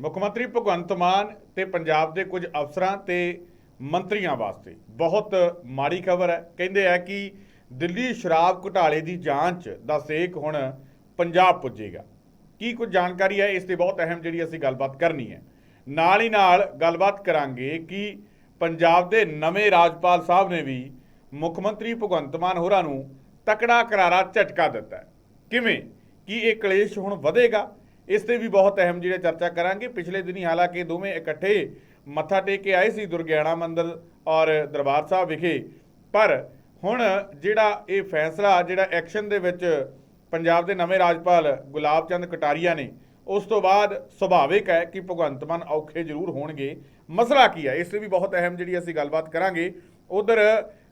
ਮੁੱਖ ਮੰਤਰੀ ਭਗਵੰਤ ਮਾਨ ਤੇ ਪੰਜਾਬ ਦੇ ਕੁਝ ਅਫਸਰਾਂ ਤੇ ਮੰਤਰੀਆਂ ਵਾਸਤੇ ਬਹੁਤ ਮਾੜੀ ਖਬਰ ਹੈ। ਕਹਿੰਦੇ ਆ ਕਿ ਦਿੱਲੀ ਸ਼ਰਾਬ ਘੁਟਾਲੇ ਦੀ ਜਾਂਚ ਦਾ ਸੇਕ ਹੁਣ ਪੰਜਾਬ ਪੁੱਜੇਗਾ। ਕੀ ਕੁਝ ਜਾਣਕਾਰੀ ਹੈ? ਇਸ ਤੇ ਬਹੁਤ ਅਹਿਮ ਜਿਹੜੀ ਅਸੀਂ ਗੱਲਬਾਤ ਕਰਨੀ ਹੈ। ਨਾਲ ਹੀ ਨਾਲ ਗੱਲਬਾਤ ਕਰਾਂਗੇ ਕਿ ਪੰਜਾਬ ਦੇ ਨਵੇਂ ਰਾਜਪਾਲ ਸਾਹਿਬ ਨੇ ਵੀ ਮੁੱਖ ਮੰਤਰੀ ਭਗਵੰਤ ਮਾਨ ਹੋਰਾਂ ਨੂੰ ਤਕੜਾ ਕਰਾਰਾ ਝਟਕਾ ਦਿੱਤਾ ਕਿਵੇਂ? ਕਿ ਇਹ ਕਲੇਸ਼ ਹੁਣ ਵਧੇਗਾ? ਇਸ ਤੇ ਵੀ ਬਹੁਤ ਅਹਿਮ ਜਿਹੜੇ ਚਰਚਾ ਕਰਾਂਗੇ। ਪਿਛਲੇ ਦਿਨੀ ਹਾਲਾਂਕਿ ਦੋਵੇਂ ਇਕੱਠੇ ਮੱਥਾ ਟੇਕ ਕੇ ਆਏ ਸੀ ਦੁਰਗਿਆਣਾ ਮੰਦਿਰ ਔਰ ਦਰਬਾਰ ਸਾਹਿਬ ਵਿਖੇ। ਪਰ ਹੁਣ ਜਿਹੜਾ ਇਹ ਫੈਸਲਾ, ਜਿਹੜਾ ਐਕਸ਼ਨ ਦੇ ਵਿੱਚ ਪੰਜਾਬ ਦੇ ਨਵੇਂ ਰਾਜਪਾਲ ਗੁਲਾਬ ਚੰਦ ਕਟਾਰੀਆ ਨੇ, ਉਸ ਤੋਂ ਬਾਅਦ ਸੁਭਾਵਿਕ ਹੈ ਕਿ ਭਗਵੰਤ ਮਾਨ ਔਖੇ ਜ਼ਰੂਰ ਹੋਣਗੇ। ਮਸਲਾ ਕੀ ਹੈ? ਇਸ ਤੇ ਵੀ ਬਹੁਤ ਅਹਿਮ ਜਿਹੜੀ ਅਸੀਂ ਗੱਲਬਾਤ ਕਰਾਂਗੇ। ਉਧਰ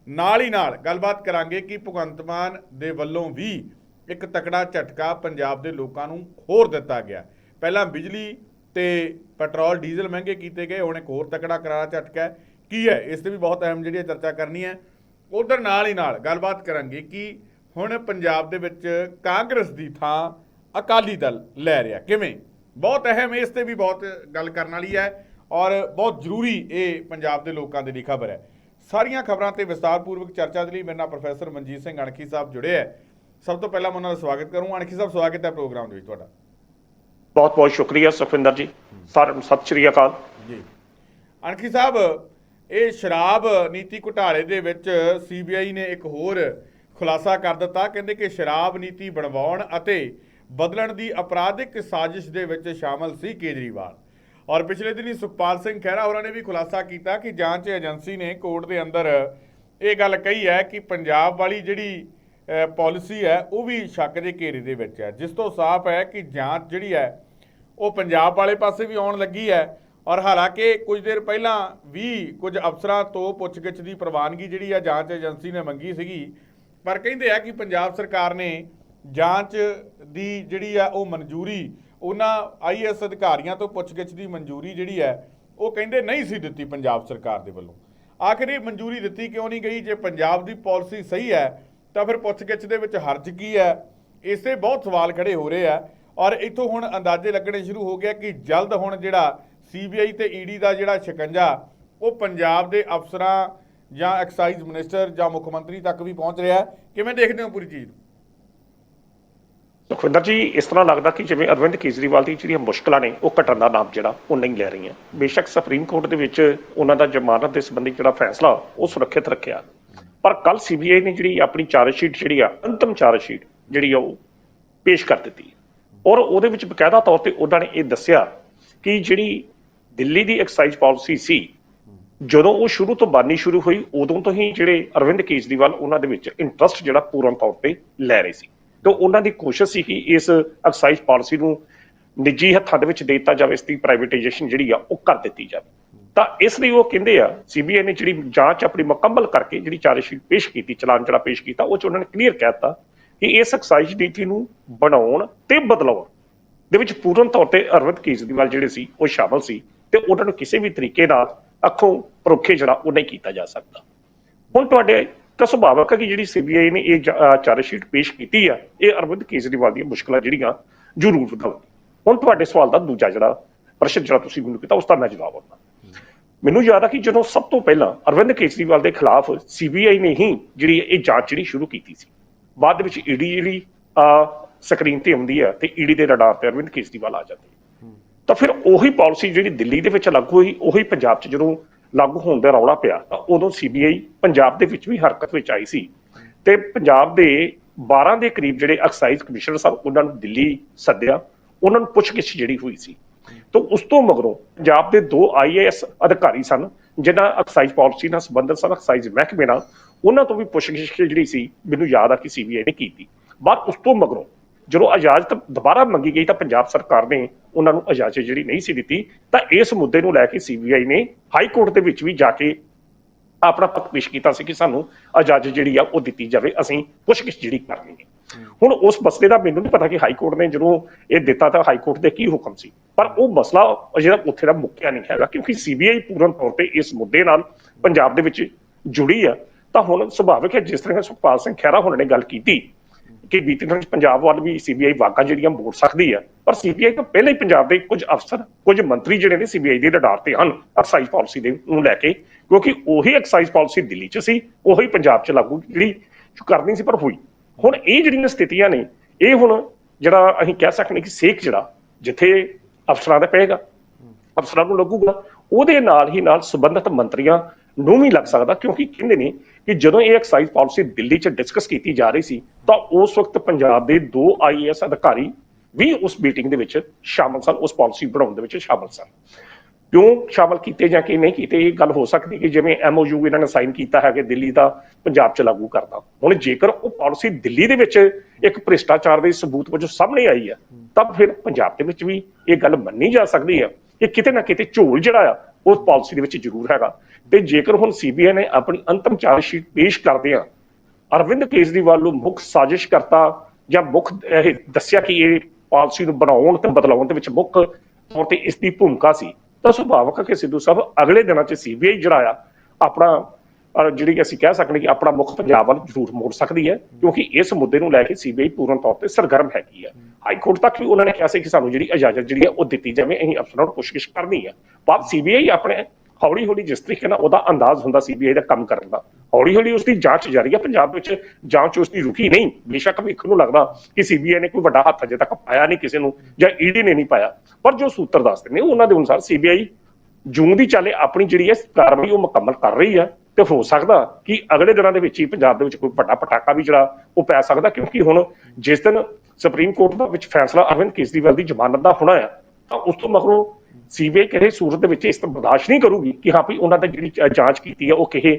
ਨਾਲ ਹੀ ਨਾਲ ਗੱਲਬਾਤ ਕਰਾਂਗੇ ਕਿ ਭਗਵੰਤ ਮਾਨ ਦੇ ਵੱਲੋਂ ਵੀ ਇੱਕ ਤਕੜਾ ਝਟਕਾ ਪੰਜਾਬ ਦੇ ਲੋਕਾਂ ਨੂੰ ਹੋਰ ਦਿੱਤਾ ਗਿਆ। ਪਹਿਲਾਂ ਬਿਜਲੀ ਤੇ ਪੈਟਰੋਲ, ਡੀਜ਼ਲ ਮਹਿੰਗੇ ਕੀਤੇ ਗਏ, ਹੁਣ ਇੱਕ ਹੋਰ ਤਕੜਾ ਕਰਾਰਾ ਝਟਕਾ ਹੈ। ਕੀ ਹੈ? ਇਸ ਤੇ ਵੀ ਬਹੁਤ ਅਹਿਮ ਜਿਹੜੀ ਹੈ ਚਰਚਾ ਕਰਨੀ ਹੈ। ਉਧਰ ਨਾਲ ਹੀ ਨਾਲ ਗੱਲਬਾਤ ਕਰਾਂਗੇ ਕਿ ਹੁਣ ਪੰਜਾਬ ਦੇ ਵਿੱਚ ਕਾਂਗਰਸ ਦੀ ਥਾਂ ਅਕਾਲੀ ਦਲ ਲੈ ਰਿਹਾ। ਕਿਵੇਂ? ਬਹੁਤ ਅਹਿਮ ਇਸ ਤੇ ਵੀ ਬਹੁਤ ਗੱਲ ਕਰਨ ਵਾਲੀ ਹੈ ਔਰ ਬਹੁਤ ਜ਼ਰੂਰੀ ਇਹ ਪੰਜਾਬ ਦੇ ਲੋਕਾਂ ਦੇ ਲਈ ਖਬਰ ਹੈ। ਸਾਰੀਆਂ ਖਬਰਾਂ ਤੇ ਵਿਸਤਾਰਪੂਰਵਕ ਚਰਚਾ ਦੇ ਲਈ ਮੇਰੇ ਨਾਲ ਪ੍ਰੋਫੈਸਰ ਮਨਜੀਤ ਸਿੰਘ ਅਣਖੀ ਸਾਹਿਬ ਜੁੜੇ ਹੈ। ਸਭ ਤੋਂ ਪਹਿਲਾਂ ਮੈਂ ਉਹਨਾਂ ਦਾ ਸਵਾਗਤ ਕਰੂੰ ਅਣਖੀ ਸਾਹਿਬ ਸਵਾਗਤ ਹੈ ਪ੍ਰੋਗਰਾਮ ਦੇ ਵਿੱਚ ਤੁਹਾਡਾ। ਬਹੁਤ ਬਹੁਤ ਸ਼ੁਕਰੀਆ ਸੁਖਵਿੰਦਰ ਜੀ। ਸਾਰਿਆਂ ਨੂੰ ਸਤਿ ਸ਼੍ਰੀ ਅਕਾਲ। ਜੀ। ਅਣਖੀ ਸਾਹਿਬ ਇਹ ਸ਼ਰਾਬ ਨੀਤੀ ਘੁਟਾਲੇ ਦੇ ਵਿੱਚ ਸੀਬੀਆਈ ਨੇ ਇੱਕ ਹੋਰ ਖੁਲਾਸਾ ਕਰ ਦਿੱਤਾ। ਕਹਿੰਦੇ ਕਿ ਸ਼ਰਾਬ ਨੀਤੀ ਬਣਵਾਉਣ ਅਤੇ ਬਦਲਣ ਦੀ ਅਪਰਾਧਿਕ ਸਾਜ਼ਿਸ਼ ਦੇ ਵਿੱਚ ਸ਼ਾਮਲ ਸੀ ਕੇਜਰੀਵਾਲ। ਔਰ ਪਿਛਲੇ ਦਿਨੀ ਸੁਖਪਾਲ ਸਿੰਘ ਖਹਿਰਾ ਹੋਰਾਂ ਨੇ ਵੀ ਖੁਲਾਸਾ ਕੀਤਾ ਕਿ ਜਾਂਚ ਏਜੰਸੀ ਨੇ ਕੋਰਟ ਦੇ ਅੰਦਰ ਇਹ ਗੱਲ ਕਹੀ ਹੈ ਕਿ ਪੰਜਾਬ ਵਾਲੀ ਜਿਹੜੀ ਪਾਲਿਸੀ ਹੈ, ਉਹ ਵੀ ਸ਼ੱਕ ਦੇ ਘੇਰੇ ਦੇ ਵਿੱਚ ਹੈ। ਜਿਸ ਤੋਂ ਸਾਫ਼ ਹੈ ਕਿ ਜਾਂਚ ਜਿਹੜੀ ਹੈ, ਉਹ ਪੰਜਾਬ ਵਾਲੇ ਪਾਸੇ ਵੀ ਆਉਣ ਲੱਗੀ ਹੈ ਔਰ ਹਾਲਾਂਕਿ ਕੁਝ ਦੇਰ ਪਹਿਲਾਂ ਵੀ ਕੁਝ ਅਫਸਰਾਂ ਤੋਂ ਪੁੱਛਗਿੱਛ ਦੀ ਪ੍ਰਵਾਨਗੀ ਜਿਹੜੀ ਆ ਜਾਂਚ ਏਜੰਸੀ ਨੇ ਮੰਗੀ ਸੀਗੀ। ਪਰ ਕਹਿੰਦੇ ਆ ਕਿ ਪੰਜਾਬ ਸਰਕਾਰ ਨੇ ਜਾਂਚ ਦੀ ਜਿਹੜੀ ਆ ਉਹ ਮਨਜ਼ੂਰੀ, ਉਹਨਾਂ ਆਈਐਸ ਅਧਿਕਾਰੀਆਂ ਤੋਂ ਪੁੱਛਗਿੱਛ ਦੀ ਮਨਜ਼ੂਰੀ ਜਿਹੜੀ ਹੈ, ਉਹ ਕਹਿੰਦੇ ਨਹੀਂ ਸੀ ਦਿੱਤੀ ਪੰਜਾਬ ਸਰਕਾਰ ਦੇ ਵੱਲੋਂ। ਆਖਿਰ ਇਹ ਮਨਜ਼ੂਰੀ ਦਿੱਤੀ ਕਿਉਂ ਨਹੀਂ ਗਈ? ਜੇ ਪੰਜਾਬ ਦੀ ਪਾਲਿਸੀ ਸਹੀ ਹੈ ਤਾਂ ਫਿਰ ਪੁੱਛਗਿੱਛ ਦੇ ਵਿੱਚ ਹਰਜ ਕੀ ਹੈ? ਇਸੇ ਬਹੁਤ ਸਵਾਲ ਖੜੇ ਹੋ ਰਹੇ ਆ। ਔਰ ਇੱਥੋਂ ਹੁਣ ਅੰਦਾਜ਼ੇ ਲੱਗਣੇ ਸ਼ੁਰੂ ਹੋ ਗਿਆ ਕਿ ਜਲਦ ਹੁਣ ਜਿਹੜਾ ਸੀਬੀਆਈ ਤੇ ਈਡੀ ਦਾ ਜਿਹੜਾ ਸ਼ਿਕੰਜਾ ਉਹ ਪੰਜਾਬ ਦੇ ਅਫਸਰਾਂ ਜਾਂ ਐਕਸਾਈਜ਼ ਮਿਨਿਸਟਰ ਜਾਂ ਮੁੱਖ ਮੰਤਰੀ ਤੱਕ ਵੀ ਪਹੁੰਚ ਰਿਹਾ ਕਿਵੇਂ ਦੇਖਦੇ ਹੋ ਪੂਰੀ ਚੀਜ਼? ਨੂੰ ਸੁਖਵਿੰਦਰ ਜੀ, ਇਸ ਤਰ੍ਹਾਂ ਲੱਗਦਾ ਕਿ ਜਿਵੇਂ ਅਰਵਿੰਦ ਕੇਜਰੀਵਾਲ ਦੀ ਜਿਹੜੀਆਂ ਮੁਸ਼ਕਲਾਂ ਨੇ, ਉਹ ਘਟਣ ਦਾ ਨਾਮ ਜਿਹੜਾ, ਉਹ ਨਹੀਂ ਲੈ ਰਹੀਆਂ। ਬੇਸ਼ੱਕ ਸੁਪਰੀਮ ਕੋਰਟ ਦੇ ਵਿੱਚ ਉਹਨਾਂ ਦਾ ਜ਼ਮਾਨਤ ਦੇ ਸੰਬੰਧੀ ਜਿਹੜਾ ਫੈਸਲਾ, ਉਹ ਸੁਰੱਖਿਅਤ ਰੱਖਿਆ। ਪਰ ਕੱਲ ਸੀਬੀਆਈ ਨੇ ਜਿਹੜੀ ਆਪਣੀ ਚਾਰਜ ਸ਼ੀਟ ਜਿਹੜੀ ਆ, ਅੰਤਮ ਚਾਰਜ ਸ਼ੀਟ ਜਿਹੜੀ ਆ ਉਹ ਪੇਸ਼ ਕਰ ਦਿੱਤੀ। ਔਰ ਉਹਦੇ ਵਿੱਚ ਬਕਾਇਦਾ ਤੌਰ ਤੇ ਉਹਨਾਂ ਨੇ ਇਹ ਦੱਸਿਆ ਕਿ ਜਿਹੜੀ ਦਿੱਲੀ ਦੀ ਐਕਸਾਈਜ਼ ਪਾਲਿਸੀ ਸੀ, ਜਦੋਂ ਉਹ ਸ਼ੁਰੂ ਤੋਂ ਬਾਨੀ ਸ਼ੁਰੂ ਹੋਈ, ਉਦੋਂ ਤੋਂ ਹੀ ਜਿਹੜੇ ਅਰਵਿੰਦ ਕੇਜਰੀਵਾਲ ਉਹਨਾਂ ਦੇ ਵਿੱਚ ਇੰਟਰਸਟ ਜਿਹੜਾ ਪੂਰਨ ਤੌਰ ਤੇ ਲੈ ਰਹੇ ਸੀ। ਤੇ ਉਹਨਾਂ ਦੀ ਕੋਸ਼ਿਸ਼ ਸੀ ਕਿ ਇਸ ਐਕਸਾਈਜ਼ ਪਾਲਿਸੀ ਨੂੰ ਨਿੱਜੀ ਹੱਥਾਂ ਦੇ ਵਿੱਚ ਦੇ ਦਿੱਤਾ ਜਾਵੇ, ਇਸ ਦੀ ਪ੍ਰਾਈਵੇਟਾਈਜੇਸ਼ਨ ਜਿਹੜੀ ਆ ਉਹ ਕਰ ਦਿੱਤੀ ਜਾਵੇ। ਤਾਂ ਇਸ ਲਈ ਉਹ ਕਹਿੰਦੇ ਆ ਸੀਬੀਆਈ ਨੇ ਜਿਹੜੀ ਜਾਂਚ ਆਪਣੀ ਮੁਕੰਮਲ ਕਰਕੇ ਜਿਹੜੀ ਚਾਰਜਸ਼ੀਟ ਪੇਸ਼ ਕੀਤੀ, ਚਲਾਨ ਜਿਹੜਾ ਪੇਸ਼ ਕੀਤਾ, ਉਹ ਚ ਉਹਨਾਂ ਨੇ ਕਲੀਅਰ ਕਹਿਤਾ ਕਿ ਇਸ ਐਕਸਾਈਜ਼ ਨੀਤੀ ਨੂੰ ਬਣਾਉਣ ਤੇ ਬਦਲਾਉਣ ਦੇ ਵਿੱਚ ਪੂਰਨ ਤੌਰ ਤੇ ਅਰਵਿੰਦ ਕੇਜਰੀਵਾਲ ਜਿਹੜੇ ਸੀ, ਉਹ ਸ਼ਾਮਲ ਸੀ ਤੇ ਉਹਨਾਂ ਨੂੰ ਕਿਸੇ ਵੀ ਤਰੀਕੇ ਨਾਲ ਅੱਖੋਂ ਪਰੋਖੇ ਜਿਹੜਾ ਉਹ ਨਹੀਂ ਕੀਤਾ ਜਾ ਸਕਦਾ। ਹੁਣ ਤੁਹਾਡੇ ਤਾਂ ਸੁਭਾਵਕ ਹੈ ਕਿ ਜਿਹੜੀ ਸੀਬੀਆਈ ਨੇ ਇਹ ਚਾਰਜ ਸ਼ੀਟ ਪੇਸ਼ ਕੀਤੀ ਆ, ਇਹ ਅਰਵਿੰਦ ਕੇਜਰੀਵਾਲ ਦੀਆਂ ਮੁਸ਼ਕਲਾਂ ਜਿਹੜੀਆਂ ਜ਼ਰੂਰ ਵਧਾਉਣ ਹੁਣ ਤੁਹਾਡੇ ਸਵਾਲ ਦਾ ਦੂਜਾ ਜਿਹੜਾ ਪ੍ਰਸ਼ਨ ਜਿਹੜਾ ਤੁਸੀਂ ਮੈਨੂੰ ਕੀਤਾ, ਉਸ ਦਾ ਮੈਂ ਜਵਾਬ ਆਉਂਦਾ ਮੈਨੂੰ ਯਾਦ ਆ ਕਿ ਜਦੋਂ ਸਭ ਤੋਂ ਪਹਿਲਾਂ ਅਰਵਿੰਦ ਕੇਜਰੀਵਾਲ ਦੇ ਖਿਲਾਫ ਸੀਬੀਆਈ ਨੇ ਹੀ ਜਿਹੜੀ ਇਹ ਜਾਂਚ ਜਿਹੜੀ ਸ਼ੁਰੂ ਕੀਤੀ ਸੀ ਬਾਅਦ ਵਿੱਚ ਈਡੀ ਜਿਹੜੀ ਸਕਰੀਨ ਤੇ ਆਉਂਦੀ ਹੈ ਤੇ ਈਡੀ ਦੇ ਰਡਾਰ ਤੇ ਅਰਵਿੰਦ ਕੇਜਰੀਵਾਲ ਆ ਜਾਂਦੇ ਤਾਂ ਫਿਰ ਉਹੀ ਪਾਲਿਸੀ ਜਿਹੜੀ ਦਿੱਲੀ ਦੇ ਵਿੱਚ ਲਾਗੂ ਹੋਈ ਉਹੀ ਪੰਜਾਬ 'ਚ ਜਦੋਂ ਲਾਗੂ ਹੋਣ ਦਾ ਰੌਲਾ ਪਿਆ ਤਾਂ ਉਦੋਂ ਸੀਬੀਆਈ ਪੰਜਾਬ ਦੇ ਵਿੱਚ ਵੀ ਹਰਕਤ ਵਿੱਚ ਆਈ ਸੀ। ਤੇ ਪੰਜਾਬ ਦੇ 12 ਦੇ ਕਰੀਬ ਜਿਹੜੇ ਐਕਸਾਈਜ਼ ਕਮਿਸ਼ਨਰ ਸਾਹਿਬ ਉਹਨਾਂ ਨੂੰ ਦਿੱਲੀ ਸੱਦਿਆ ਉਹਨਾਂ ਨੂੰ ਪੁੱਛਗਿੱਛ ਜਿਹੜੀ ਹੋਈ ਸੀ। ਤਾਂ ਉਸ ਤੋਂ ਮਗਰੋਂ ਪੰਜਾਬ ਦੇ ਦੋ ਆਈਏਐਸ ਅਧਿਕਾਰੀ ਸਨ, ਜਿਨ੍ਹਾਂ ਐਕਸਾਈਜ਼ ਪਾਲਿਸੀ ਨਾਲ ਸੰਬੰਧਿਤ ਸਨ, ਐਕਸਾਈਜ਼ ਮਹਿਕਮੇ ਨਾਲ, ਉਹਨਾਂ ਤੋਂ ਵੀ ਪੁੱਛਗਿੱਛ ਜਿਹੜੀ ਸੀ, ਮੈਨੂੰ ਯਾਦ ਆ ਕਿ ਸੀਬੀਆਈ ਨੇ ਕੀਤੀ। ਬਾਅਦ ਉਸ ਤੋਂ ਮਗਰੋਂ ਜਦੋਂ ਇਜਾਜ਼ਤ ਦੁਬਾਰਾ ਮੰਗੀ ਗਈ ਤਾਂ ਪੰਜਾਬ ਸਰਕਾਰ ਨੇ ਉਹਨਾਂ ਨੂੰ ਇਜਾਜ਼ਤ ਜਿਹੜੀ ਨਹੀਂ ਸੀ ਦਿੱਤੀ, ਤਾਂ ਇਸ ਮੁੱਦੇ ਨੂੰ ਲੈ ਕੇ ਸੀਬੀਆਈ ਨੇ ਹਾਈ ਕੋਰਟ ਦੇ ਵਿੱਚ ਵੀ ਜਾ ਕੇ ਆਪਣਾ ਪੱਖ ਪੇਸ਼ ਕੀਤਾ ਸੀ ਕਿ ਸਾਨੂੰ ਇਜਾਜ਼ਤ ਜਿਹੜੀ ਆ ਉਹ ਦਿੱਤੀ ਜਾਵੇ, ਅਸੀਂ ਪੁੱਛਗਿੱਛ ਜਿਹੜੀ ਕਰਨੀ ਹੈ। ਹੁਣ ਉਸ ਮਸਲੇ ਦਾ ਮੈਨੂੰ ਨਹੀਂ ਪਤਾ ਕਿ ਹਾਈ ਕੋਰਟ ਨੇ ਜਦੋਂ ਇਹ ਦਿੱਤਾ ਤਾਂ ਹਾਈ ਕੋਰਟ ਦੇ ਕੀ ਹੁਕਮ ਸੀ। ਪਰ ਉਹ ਮਸਲਾ ਜਿਹੜਾ ਉੱਥੇ ਦਾ ਮੁੱਕਿਆ ਨਹੀਂ ਹੈਗਾ, ਕਿਉਂਕਿ ਸੀਬੀਆਈ ਪੂਰਨ ਤੌਰ ਤੇ ਇਸ ਮੁੱਦੇ ਨਾਲ ਪੰਜਾਬ ਦੇ ਵਿੱਚ ਜੁੜੀ ਆ। ਤਾਂ ਹੁਣ ਸੁਭਾਵਿਕ ਹੈ, ਜਿਸ ਤਰ੍ਹਾਂ ਸੁਖਪਾਲ ਸਿੰਘ ਖਹਿਰਾ ਹੁਣ ਨੇ ਗੱਲ ਕੀਤੀ ਕਿ ਬੀਤੇ ਦਿਨ 'ਚ ਪੰਜਾਬ ਵੱਲ ਵੀ ਸੀਬੀਆਈ ਵਾਕਾਂ ਜਿਹੜੀਆਂ ਮੋੜ ਸਕਦੀ ਹੈ ਪਰ ਸੀਬੀਆਈ ਤੋਂ ਪਹਿਲਾਂ ਹੀ ਪੰਜਾਬ ਦੇ ਕੁਝ ਅਫਸਰ, ਕੁਝ ਮੰਤਰੀ ਜਿਹੜੇ ਨੇ ਸੀਬੀਆਈ ਦੇ ਰਡਾਰ ਤੇ ਹਨ ਐਕਸਾਈਜ਼ ਪਾਲਿਸੀ ਦੇ ਨੂੰ ਲੈ ਕੇ। ਕਿਉਂਕਿ ਉਹੀ ਐਕਸਾਈਜ਼ ਪਾਲਿਸੀ ਦਿੱਲੀ 'ਚ ਸੀ, ਉਹੀ ਪੰਜਾਬ 'ਚ ਲਾਗੂ ਜਿਹੜੀ ਕਰਨੀ ਸੀ ਪਰ ਹੋਈ। ਹੁਣ ਇਹ ਜਿਹੜੀਆਂ ਸਥਿਤੀਆਂ ਨੇ, ਇਹ ਹੁਣ ਜਿਹੜਾ ਅਸੀਂ ਕਹਿ ਸਕਦੇ ਕਿ ਸੇਕ ਜਿਹੜਾ, ਜਿੱਥੇ ਅਫਸਰਾਂ ਦਾ ਪਏਗਾ, ਅਫਸਰਾਂ ਨੂੰ ਲੱਗੂਗਾ, ਉਹਦੇ ਨਾਲ ਹੀ ਨਾਲ ਸੰਬੰਧਿਤ ਮੰਤਰੀਆਂ ਨੂੰ ਵੀ ਲੱਗ ਸਕਦਾ, ਕਿਉਂਕਿ ਕਹਿੰਦੇ ਨੇ ਕਿ ਜਦੋਂ ਇਹ ਐਕਸਾਈਜ਼ ਪਾਲਿਸੀ ਦਿੱਲੀ 'ਚ ਡਿਸਕਸ ਕੀਤੀ ਜਾ ਰਹੀ ਸੀ, ਤਾਂ ਉਸ ਵਕਤ ਪੰਜਾਬ ਦੇ ਦੋ ਆਈਏਐਸ ਅਧਿਕਾਰੀ ਵੀ ਉਸ ਮੀਟਿੰਗ ਦੇ ਵਿੱਚ ਸ਼ਾਮਲ ਸਨ, ਉਸ ਪਾਲਿਸੀ ਬਣਾਉਣ ਦੇ ਵਿੱਚ ਸ਼ਾਮਲ ਸਨ। ਕਿਉਂ ਸ਼ਾਮਲ ਕੀਤੇ ਜਾਂ ਕਿ ਨਹੀਂ ਕੀਤੇ, ਇਹ ਗੱਲ ਹੋ ਸਕਦੀ ਕਿ ਜਿਵੇਂ ਐਮਓਯੂ ਇਹਨਾਂ ਨੇ ਸਾਈਨ ਕੀਤਾ ਹੈ ਕਿ ਦਿੱਲੀ ਦਾ ਪੰਜਾਬ 'ਚ ਲਾਗੂ ਕਰਦਾ। ਹੁਣ ਜੇਕਰ ਉਹ ਪਾਲਿਸੀ ਦਿੱਲੀ ਦੇ ਵਿੱਚ ਇੱਕ ਭ੍ਰਿਸ਼ਟਾਚਾਰ ਦੇ ਸਬੂਤ ਵਜੋਂ ਸਾਹਮਣੇ ਆਈ ਹੈ, ਤਾਂ ਫਿਰ ਪੰਜਾਬ ਦੇ ਵਿੱਚ ਵੀ ਇਹ ਗੱਲ ਮੰਨੀ ਜਾ ਸਕਦੀ ਹੈ ਕਿ ਕਿਤੇ ਨਾ ਕਿਤੇ ਝੋਲ ਜਿਹੜਾ ਆ ਉਸ ਪਾਲਿਸੀ ਦੇ ਵਿੱਚ ਜ਼ਰੂਰ ਹੈਗਾ। ਤੇ ਜੇਕਰ ਹੁਣ ਸੀਬੀਆਈ ਨੇ ਆਪਣੀ ਅੰਤਮ ਚਾਰਜ ਸ਼ੀਟ ਪੇਸ਼ ਕਰਦਿਆਂ ਅਰਵਿੰਦ ਕੇਜਰੀਵਾਲ ਨੂੰ ਮੁੱਖ ਸਾਜ਼ਿਸ਼ ਕਰਤਾ ਜਾਂ ਮੁੱਖ, ਇਹ ਦੱਸਿਆ ਕਿ ਇਹ ਪਾਲਿਸੀ ਨੂੰ ਬਣਾਉਣ ਤੇ ਬਦਲਾਉਣ ਦੇ ਵਿੱਚ ਮੁੱਖ ਤੌਰ ਤੇ ਇਸ ਦੀ ਭੂਮਿਕਾ ਸੀ। ਤਾਂ ਸੁਭਾਵਕ ਹੈ ਕਿ ਸਿੱਧੂ ਸਾਹਿਬ ਅਗਲੇ ਦਿਨਾਂ 'ਚ ਸੀਬੀਆਈ ਜਿਹੜਾ ਆ, ਆਪਣਾ ਅਹ ਜਿਹੜੀ ਅਸੀਂ ਕਹਿ ਸਕਦੇ ਕਿ ਆਪਣਾ ਮੁੱਖ ਪੰਜਾਬ ਵੱਲ ਜ਼ਰੂਰ ਮੋੜ ਸਕਦੀ ਹੈ, ਕਿਉਂਕਿ ਇਸ ਮੁੱਦੇ ਨੂੰ ਲੈ ਕੇ ਸੀਬੀਆਈ ਪੂਰਨ ਤੌਰ ਤੇ ਸਰਗਰਮ ਹੈਗੀ ਹੈ ਹਾਈ ਕੋਰਟ ਤੱਕ ਵੀ ਉਹਨਾਂ ਨੇ ਕਿਹਾ ਸੀ ਕਿ ਸਾਨੂੰ ਜਿਹੜੀ ਇਜਾਜ਼ਤ ਜਿਹੜੀ ਹੈ ਉਹ ਦਿੱਤੀ ਜਾਵੇ, ਅਸੀਂ ਅਫਸਰਾਂ ਨੂੰ ਪੁੱਛਗਿੱਛ ਕਰਨੀ ਹੈ ਪਰ ਸੀਬੀਆਈ ਆਪਣੇ ਹੌਲੀ ਹੌਲੀ ਜਿਸ ਤਰੀਕੇ ਨਾਲ ਉਹਦਾ ਅੰਦਾਜ਼ ਹੁੰਦਾ ਸੀਬੀਆਈ ਦਾ ਕੰਮ ਕਰਨ ਦਾ ਹੌਲੀ ਹੌਲੀ ਉਸ ਦੀ ਜਾਂਚ ਜਾਰੀ ਹੈ ਪੰਜਾਬ ਵਿੱਚ ਜਾਂਚ ਉਸ ਦੀ ਰੁਕੀ ਨਹੀਂ। ਬੇਸ਼ੱਕ ਵੇਖਣ ਨੂੰ ਲੱਗਦਾ ਕਿ ਸੀਬੀਆਈ ਨੇ ਕੋਈ ਵੱਡਾ ਹੱਥ ਅਜੇ ਤੱਕ ਪਾਇਆ ਨਹੀਂ ਕਿਸੇ ਨੂੰ ਜਾਂ ਈਡੀ ਨੇ ਨਹੀਂ ਪਾਇਆ। ਪਰ ਜੋ ਸੂਤਰ ਦੱਸਦੇ ਨੇ, ਉਹਨਾਂ ਦੇ ਅਨੁਸਾਰ ਸੀਬੀਆਈ ਜੂਨ ਦੀ ਚਾਲੇ ਆਪਣੀ ਜਿਹੜੀ ਹੈ ਕਾਰਵਾਈ ਉਹ ਮੁਕੰਮਲ ਕਰ ਰਹੀ ਹੈ ਤੇ ਹੋ ਸਕਦਾ ਕਿ ਅਗਲੇ ਦਿਨਾਂ ਦੇ ਵਿੱਚ ਹੀ ਪੰਜਾਬ ਦੇ ਵਿੱਚ ਕੋਈ ਵੱਡਾ ਪਟਾਕਾ ਵੀ ਜਿਹੜਾ ਉਹ ਪੈ ਸਕਦਾ, ਕਿਉਂਕਿ ਹੁਣ ਜਿਸ ਦਿਨ ਸੁਪਰੀਮ ਕੋਰਟ ਦਾ ਵਿੱਚ ਫੈਸਲਾ ਅਰਵਿੰਦ ਕੇਜਰੀਵਾਲ ਦੀ ਜ਼ਮਾਨਤ ਦਾ ਹੋਣਾ ਹੈ ਤਾਂ ਉਸ ਤੋਂ ਮਗਰੋਂ ਸੀਬੀਆਈ ਕਿਸੇ ਸੂਰਤ ਦੇ ਵਿੱਚ ਇਸ ਤਰ੍ਹਾਂ ਬਰਦਾਸ਼ਤ ਨਹੀਂ ਕਰੂਗੀ ਕਿ ਹਾਂ ਵੀ ਉਹਨਾਂ ਦੀ ਜਿਹੜੀ ਜਾਂਚ ਕੀਤੀ ਹੈ ਉਹ ਕਿਸੇ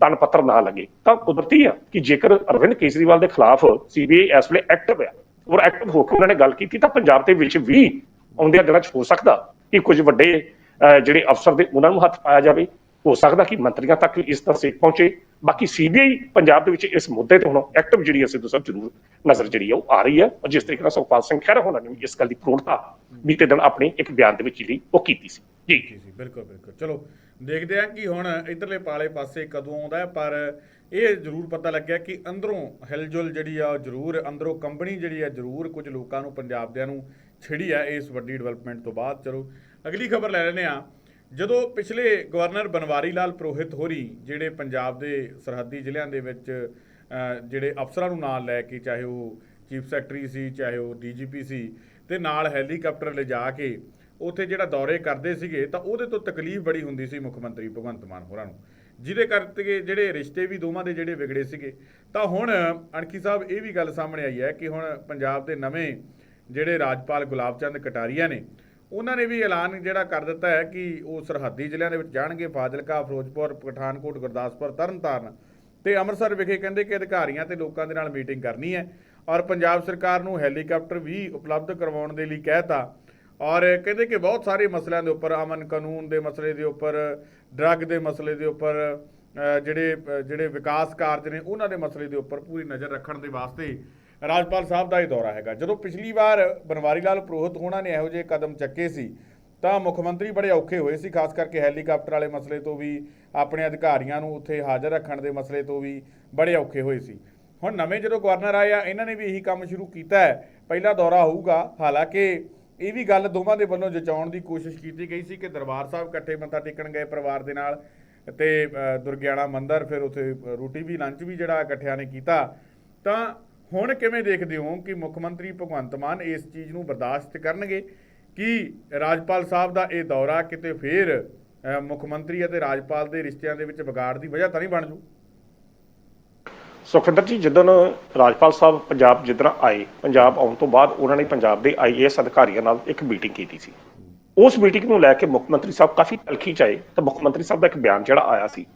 ਤਨ ਪੱਤਰ ਨਾ ਲੱਗੇ। ਤਾਂ ਕੁਦਰਤੀ ਆ ਕਿ ਜੇਕਰ ਅਰਵਿੰਦ ਕੇਜਰੀਵਾਲ ਦੇ ਖਿਲਾਫ ਸੀਬੀਆਈ ਇਸ ਵੇਲੇ ਐਕਟਿਵ ਆ ਔਰ ਐਕਟਿਵ ਹੋ ਕੇ ਉਹਨਾਂ ਨੇ ਗੱਲ ਕੀਤੀ ਤਾਂ ਪੰਜਾਬ ਦੇ ਵਿੱਚ ਵੀ ਆਉਂਦਿਆਂ ਦਿਨਾਂ 'ਚ ਹੋ ਸਕਦਾ ਕਿ ਕੁਝ ਵੱਡੇ ਅਹ, ਜਿਹੜੇ ਅਫਸਰ ਦੇ ਉਹਨਾਂ ਨੂੰ ਹੱਥ ਪਾਇਆ ਜਾਵੇ। ਹੋ ਸਕਦਾ ਕਿ ਮੰਤਰੀਆਂ ਤੱਕ ਇਸ ਤਰ੍ਹਾਂ ਸੇਕ ਪਹੁੰਚੇ। ਬਾਕੀ ਸੀਬੀਆਈ ਪੰਜਾਬ ਦੇ ਵਿੱਚ ਇਸ ਮੁੱਦੇ ਤੇ ਹੁਣ ਐਕਟਿਵ ਜਿਹੜੀ ਹੈ ਸਿੱਧੂ ਸਾਹਿਬ ਜ਼ਰੂਰ ਨਜ਼ਰ ਜਿਹੜੀ ਆ ਉਹ ਆ ਰਹੀ ਹੈ। ਔਰ ਜਿਸ ਤਰੀਕੇ ਨਾਲ ਸੁਖਪਾਲ ਸਿੰਘ ਖਹਿਰਾ ਹੋਣਾ ਨੇ ਵੀ ਇਸ ਗੱਲ ਦੀ ਪ੍ਰੋੜਤਾ ਬੀਤੇ ਦਿਨ ਆਪਣੇ ਇੱਕ ਬਿਆਨ ਦੇ ਵਿੱਚ ਜਿਹੜੀ ਉਹ ਕੀਤੀ ਸੀ। ਜੀ। ਜੀ ਬਿਲਕੁਲ ਬਿਲਕੁਲ। ਚਲੋ, ਦੇਖਦੇ ਆ ਕਿ ਹੁਣ ਇਧਰਲੇ ਪਾਲੇ ਪਾਸੇ ਕਦੋਂ ਆਉਂਦਾ ਹੈ, ਪਰ ਇਹ ਜ਼ਰੂਰ ਪਤਾ ਲੱਗਿਆ ਕਿ ਅੰਦਰੋਂ ਹਿਲਜੁਲ ਜਿਹੜੀ ਆ, ਉਹ ਜ਼ਰੂਰ ਅੰਦਰੋਂ ਕੰਪਨੀ ਜਿਹੜੀ ਆ, ਜ਼ਰੂਰ ਕੁਝ ਲੋਕਾਂ ਨੂੰ ਪੰਜਾਬ ਦਿਆਂ ਨੂੰ ਛਿੜੀ ਆ ਇਸ ਵੱਡੀ ਡਿਵੈਲਪਮੈਂਟ ਤੋਂ ਬਾਅਦ। ਚਲੋ, ਅਗਲੀ ਖਬਰ ਲੈ ਲੈਨੇ ਆ ਜਦੋਂ ਪਿਛਲੇ ਗਵਰਨਰ ਬਨਵਾਰੀ ਲਾਲ ਪ੍ਰੋਹਿਤ ਹੋਰੀ ਜਿਹੜੇ ਪੰਜਾਬ ਦੇ ਸਰਹੱਦੀ ਜ਼ਿਲ੍ਹਿਆਂ ਦੇ ਵਿੱਚ ਜਿਹੜੇ ਅਫਸਰਾਂ ਨੂੰ ਨਾਲ ਲੈ ਕੇ ਚਾਹੇ ਉਹ ਚੀਫ ਸੈਕਟਰੀ ਸੀ, ਚਾਹੇ ਉਹ ਡੀਜੀਪੀ ਸੀ ਤੇ ਨਾਲ ਹੈਲੀਕਾਪਟਰ ਲਿਜਾ ਕੇ ਉੱਥੇ ਜਿਹੜਾ ਦੌਰੇ ਕਰਦੇ ਸੀਗੇ ਤਾਂ ਉਹਦੇ ਤੋਂ ਤਕਲੀਫ ਬੜੀ ਹੁੰਦੀ ਸੀ ਮੁੱਖ ਮੰਤਰੀ ਭਗਵੰਤ ਮਾਨ ਹੋਰਾਂ ਨੂੰ। ਜਿਹਦੇ ਕਰਕੇ ਜਿਹੜੇ ਰਿਸ਼ਤੇ ਵੀ ਦੋਵਾਂ ਦੇ ਜਿਹੜੇ ਵਿਗੜੇ ਸੀਗੇ। ਤਾਂ ਹੁਣ ਅਣਖੀ ਸਾਹਿਬ ਇਹ ਵੀ ਗੱਲ ਸਾਹਮਣੇ ਆਈ ਹੈ ਕਿ ਹੁਣ ਪੰਜਾਬ ਦੇ ਨਵੇਂ ਜਿਹੜੇ ਰਾਜਪਾਲ ਗੁਲਾਬ ਚੰਦ ਕਟਾਰੀਆ ਨੇ ਉਹਨਾਂ ਨੇ ਵੀ ਐਲਾਨ ਜਿਹੜਾ ਕਰ ਦਿੱਤਾ ਹੈ ਕਿ ਉਹ ਸਰਹੱਦੀ ਜ਼ਿਲ੍ਹਿਆਂ ਦੇ ਵਿੱਚ ਜਾਣਗੇ, ਫਾਜ਼ਿਲਕਾ, ਫਿਰੋਜ਼ਪੁਰ, ਪਠਾਨਕੋਟ, ਗੁਰਦਾਸਪੁਰ, ਤਰਨਤਾਰਨ ਤੇ ਅੰਮ੍ਰਿਤਸਰ ਵਿਖੇ ਕਹਿੰਦੇ ਕਿ ਅਧਿਕਾਰੀਆਂ ਤੇ ਲੋਕਾਂ ਦੇ ਨਾਲ ਮੀਟਿੰਗ ਕਰਨੀ ਹੈ ਔਰ ਪੰਜਾਬ ਸਰਕਾਰ ਨੂੰ ਹੈਲੀਕਾਪਟਰ ਵੀ ਉਪਲਬਧ ਕਰਵਾਉਣ ਦੇ ਲਈ ਕਹਿਤਾ ਔਰ ਕਹਿੰਦੇ ਕਿ ਬਹੁਤ ਸਾਰੇ ਮਸਲਿਆਂ ਦੇ ਉੱਪਰ ਅਮਨ ਕਾਨੂੰਨ ਦੇ ਮਸਲੇ ਦੇ ਉੱਪਰ, ਡਰੱਗ ਦੇ ਮਸਲੇ ਦੇ ਉੱਪਰ ਜਿਹੜੇ ਜਿਹੜੇ ਵਿਕਾਸ ਕਾਰਜ ਨੇ ਉਹਨਾਂ ਦੇ ਮਸਲੇ ਦੇ ਉੱਪਰ ਪੂਰੀ ਨਜ਼ਰ ਰੱਖਣ ਦੇ ਵਾਸਤੇ ਰਾਜਪਾਲ ਸਾਹਿਬ ਦਾ ਇਹ ਦੌਰਾ ਹੈਗਾ। ਜਦੋਂ ਪਿਛਲੀ ਵਾਰ ਬਨਵਾਰੀ ਲਾਲ ਪ੍ਰੋਹਿਤ ਹੋਣਾ ਨੇ ਇਹੋ ਜਿਹੇ ਕਦਮ ਚੱਕੇ ਸੀ, ਤਾਂ ਮੁੱਖ ਮੰਤਰੀ ਬੜੇ ਔਖੇ ਹੋਏ ਸੀ, ਖਾਸ ਕਰਕੇ ਹੈਲੀਕਾਪਟਰ ਵਾਲੇ ਮਸਲੇ ਤੋਂ ਵੀ, ਆਪਣੇ ਅਧਿਕਾਰੀਆਂ ਨੂੰ ਉੱਥੇ ਹਾਜ਼ਰ ਰੱਖਣ ਦੇ ਮਸਲੇ ਤੋਂ ਵੀ ਬੜੇ ਔਖੇ ਹੋਏ ਸੀ। ਹੁਣ ਨਵੇਂ ਜਦੋਂ ਗਵਰਨਰ ਆਏ ਆ, ਇਹਨਾਂ ਨੇ ਵੀ ਇਹੀ ਕੰਮ ਸ਼ੁਰੂ ਕੀਤਾ ਹੈ। ਪਹਿਲਾ ਦੌਰਾ ਹੋਊਗਾ, ਹਾਲਾਂਕਿ ਇਹ ਵੀ ਗੱਲ ਦੋਵਾਂ ਦੇ ਵੱਲੋਂ ਜਚਾਉਣ ਦੀ ਕੋਸ਼ਿਸ਼ ਕੀਤੀ ਗਈ ਸੀ ਕਿ ਦਰਬਾਰ ਸਾਹਿਬ ਇਕੱਠੇ ਮੱਥਾ ਟੇਕਣ ਗਏ ਪਰਿਵਾਰ ਦੇ ਨਾਲ ਤੇ ਦੁਰਗਿਆਣਾ ਮੰਦਿਰ, ਫਿਰ ਉੱਥੇ ਰੋਟੀ ਵੀ, ਲੰਚ ਵੀ ਜਿਹੜਾ ਇਕੱਠਿਆਂ ਨੇ ਕੀਤਾ, ਤਾਂ ਹੁਣ ਕਿਵੇਂ ਦੇਖਦੇ ਹੋ ਕਿ ਮੁੱਖ ਮੰਤਰੀ ਭਗਵੰਤ ਮਾਨ ਇਸ ਚੀਜ਼ ਨੂੰ ਬਰਦਾਸ਼ਤ ਕਰਨਗੇ? ਕਿ ਰਾਜਪਾਲ ਸਾਹਿਬ ਦਾ ਇਹ ਦੌਰਾ ਕਿਤੇ ਫੇਰ ਮੁੱਖ ਮੰਤਰੀ ਅਤੇ ਰਾਜਪਾਲ ਦੇ ਰਿਸ਼ਤਿਆਂ ਦੇ ਵਿੱਚ ਵਿਗਾੜ ਦੀ ਵਜ੍ਹਾ ਤਾਂ ਨਹੀਂ ਬਣ ਜੂ? ਸੁਖਵਿੰਦਰ ਜੀ, ਜਦੋਂ ਰਾਜਪਾਲ ਸਾਹਿਬ ਪੰਜਾਬ ਜਿੱਦਣ ਆਏ, ਪੰਜਾਬ ਆਉਣ ਤੋਂ ਬਾਅਦ ਉਹਨਾਂ ਨੇ ਪੰਜਾਬ ਦੇ ਆਈਏਐਸ ਅਧਿਕਾਰੀਆਂ ਨਾਲ ਇੱਕ ਮੀਟਿੰਗ ਕੀਤੀ ਸੀ। ਉਸ ਮੀਟਿੰਗ ਨੂੰ ਲੈ ਕੇ ਮੁੱਖ ਮੰਤਰੀ ਸਾਹਿਬ ਕਾਫੀ ਤਲਖੀ ਚ ਆਏ, ਤਾਂ ਮੁੱਖ ਮੰਤਰੀ ਸਾਹਿਬ ਦਾ ਇੱਕ ਬਿਆਨ ਜਿਹੜਾ ਆਇਆ ਸੀ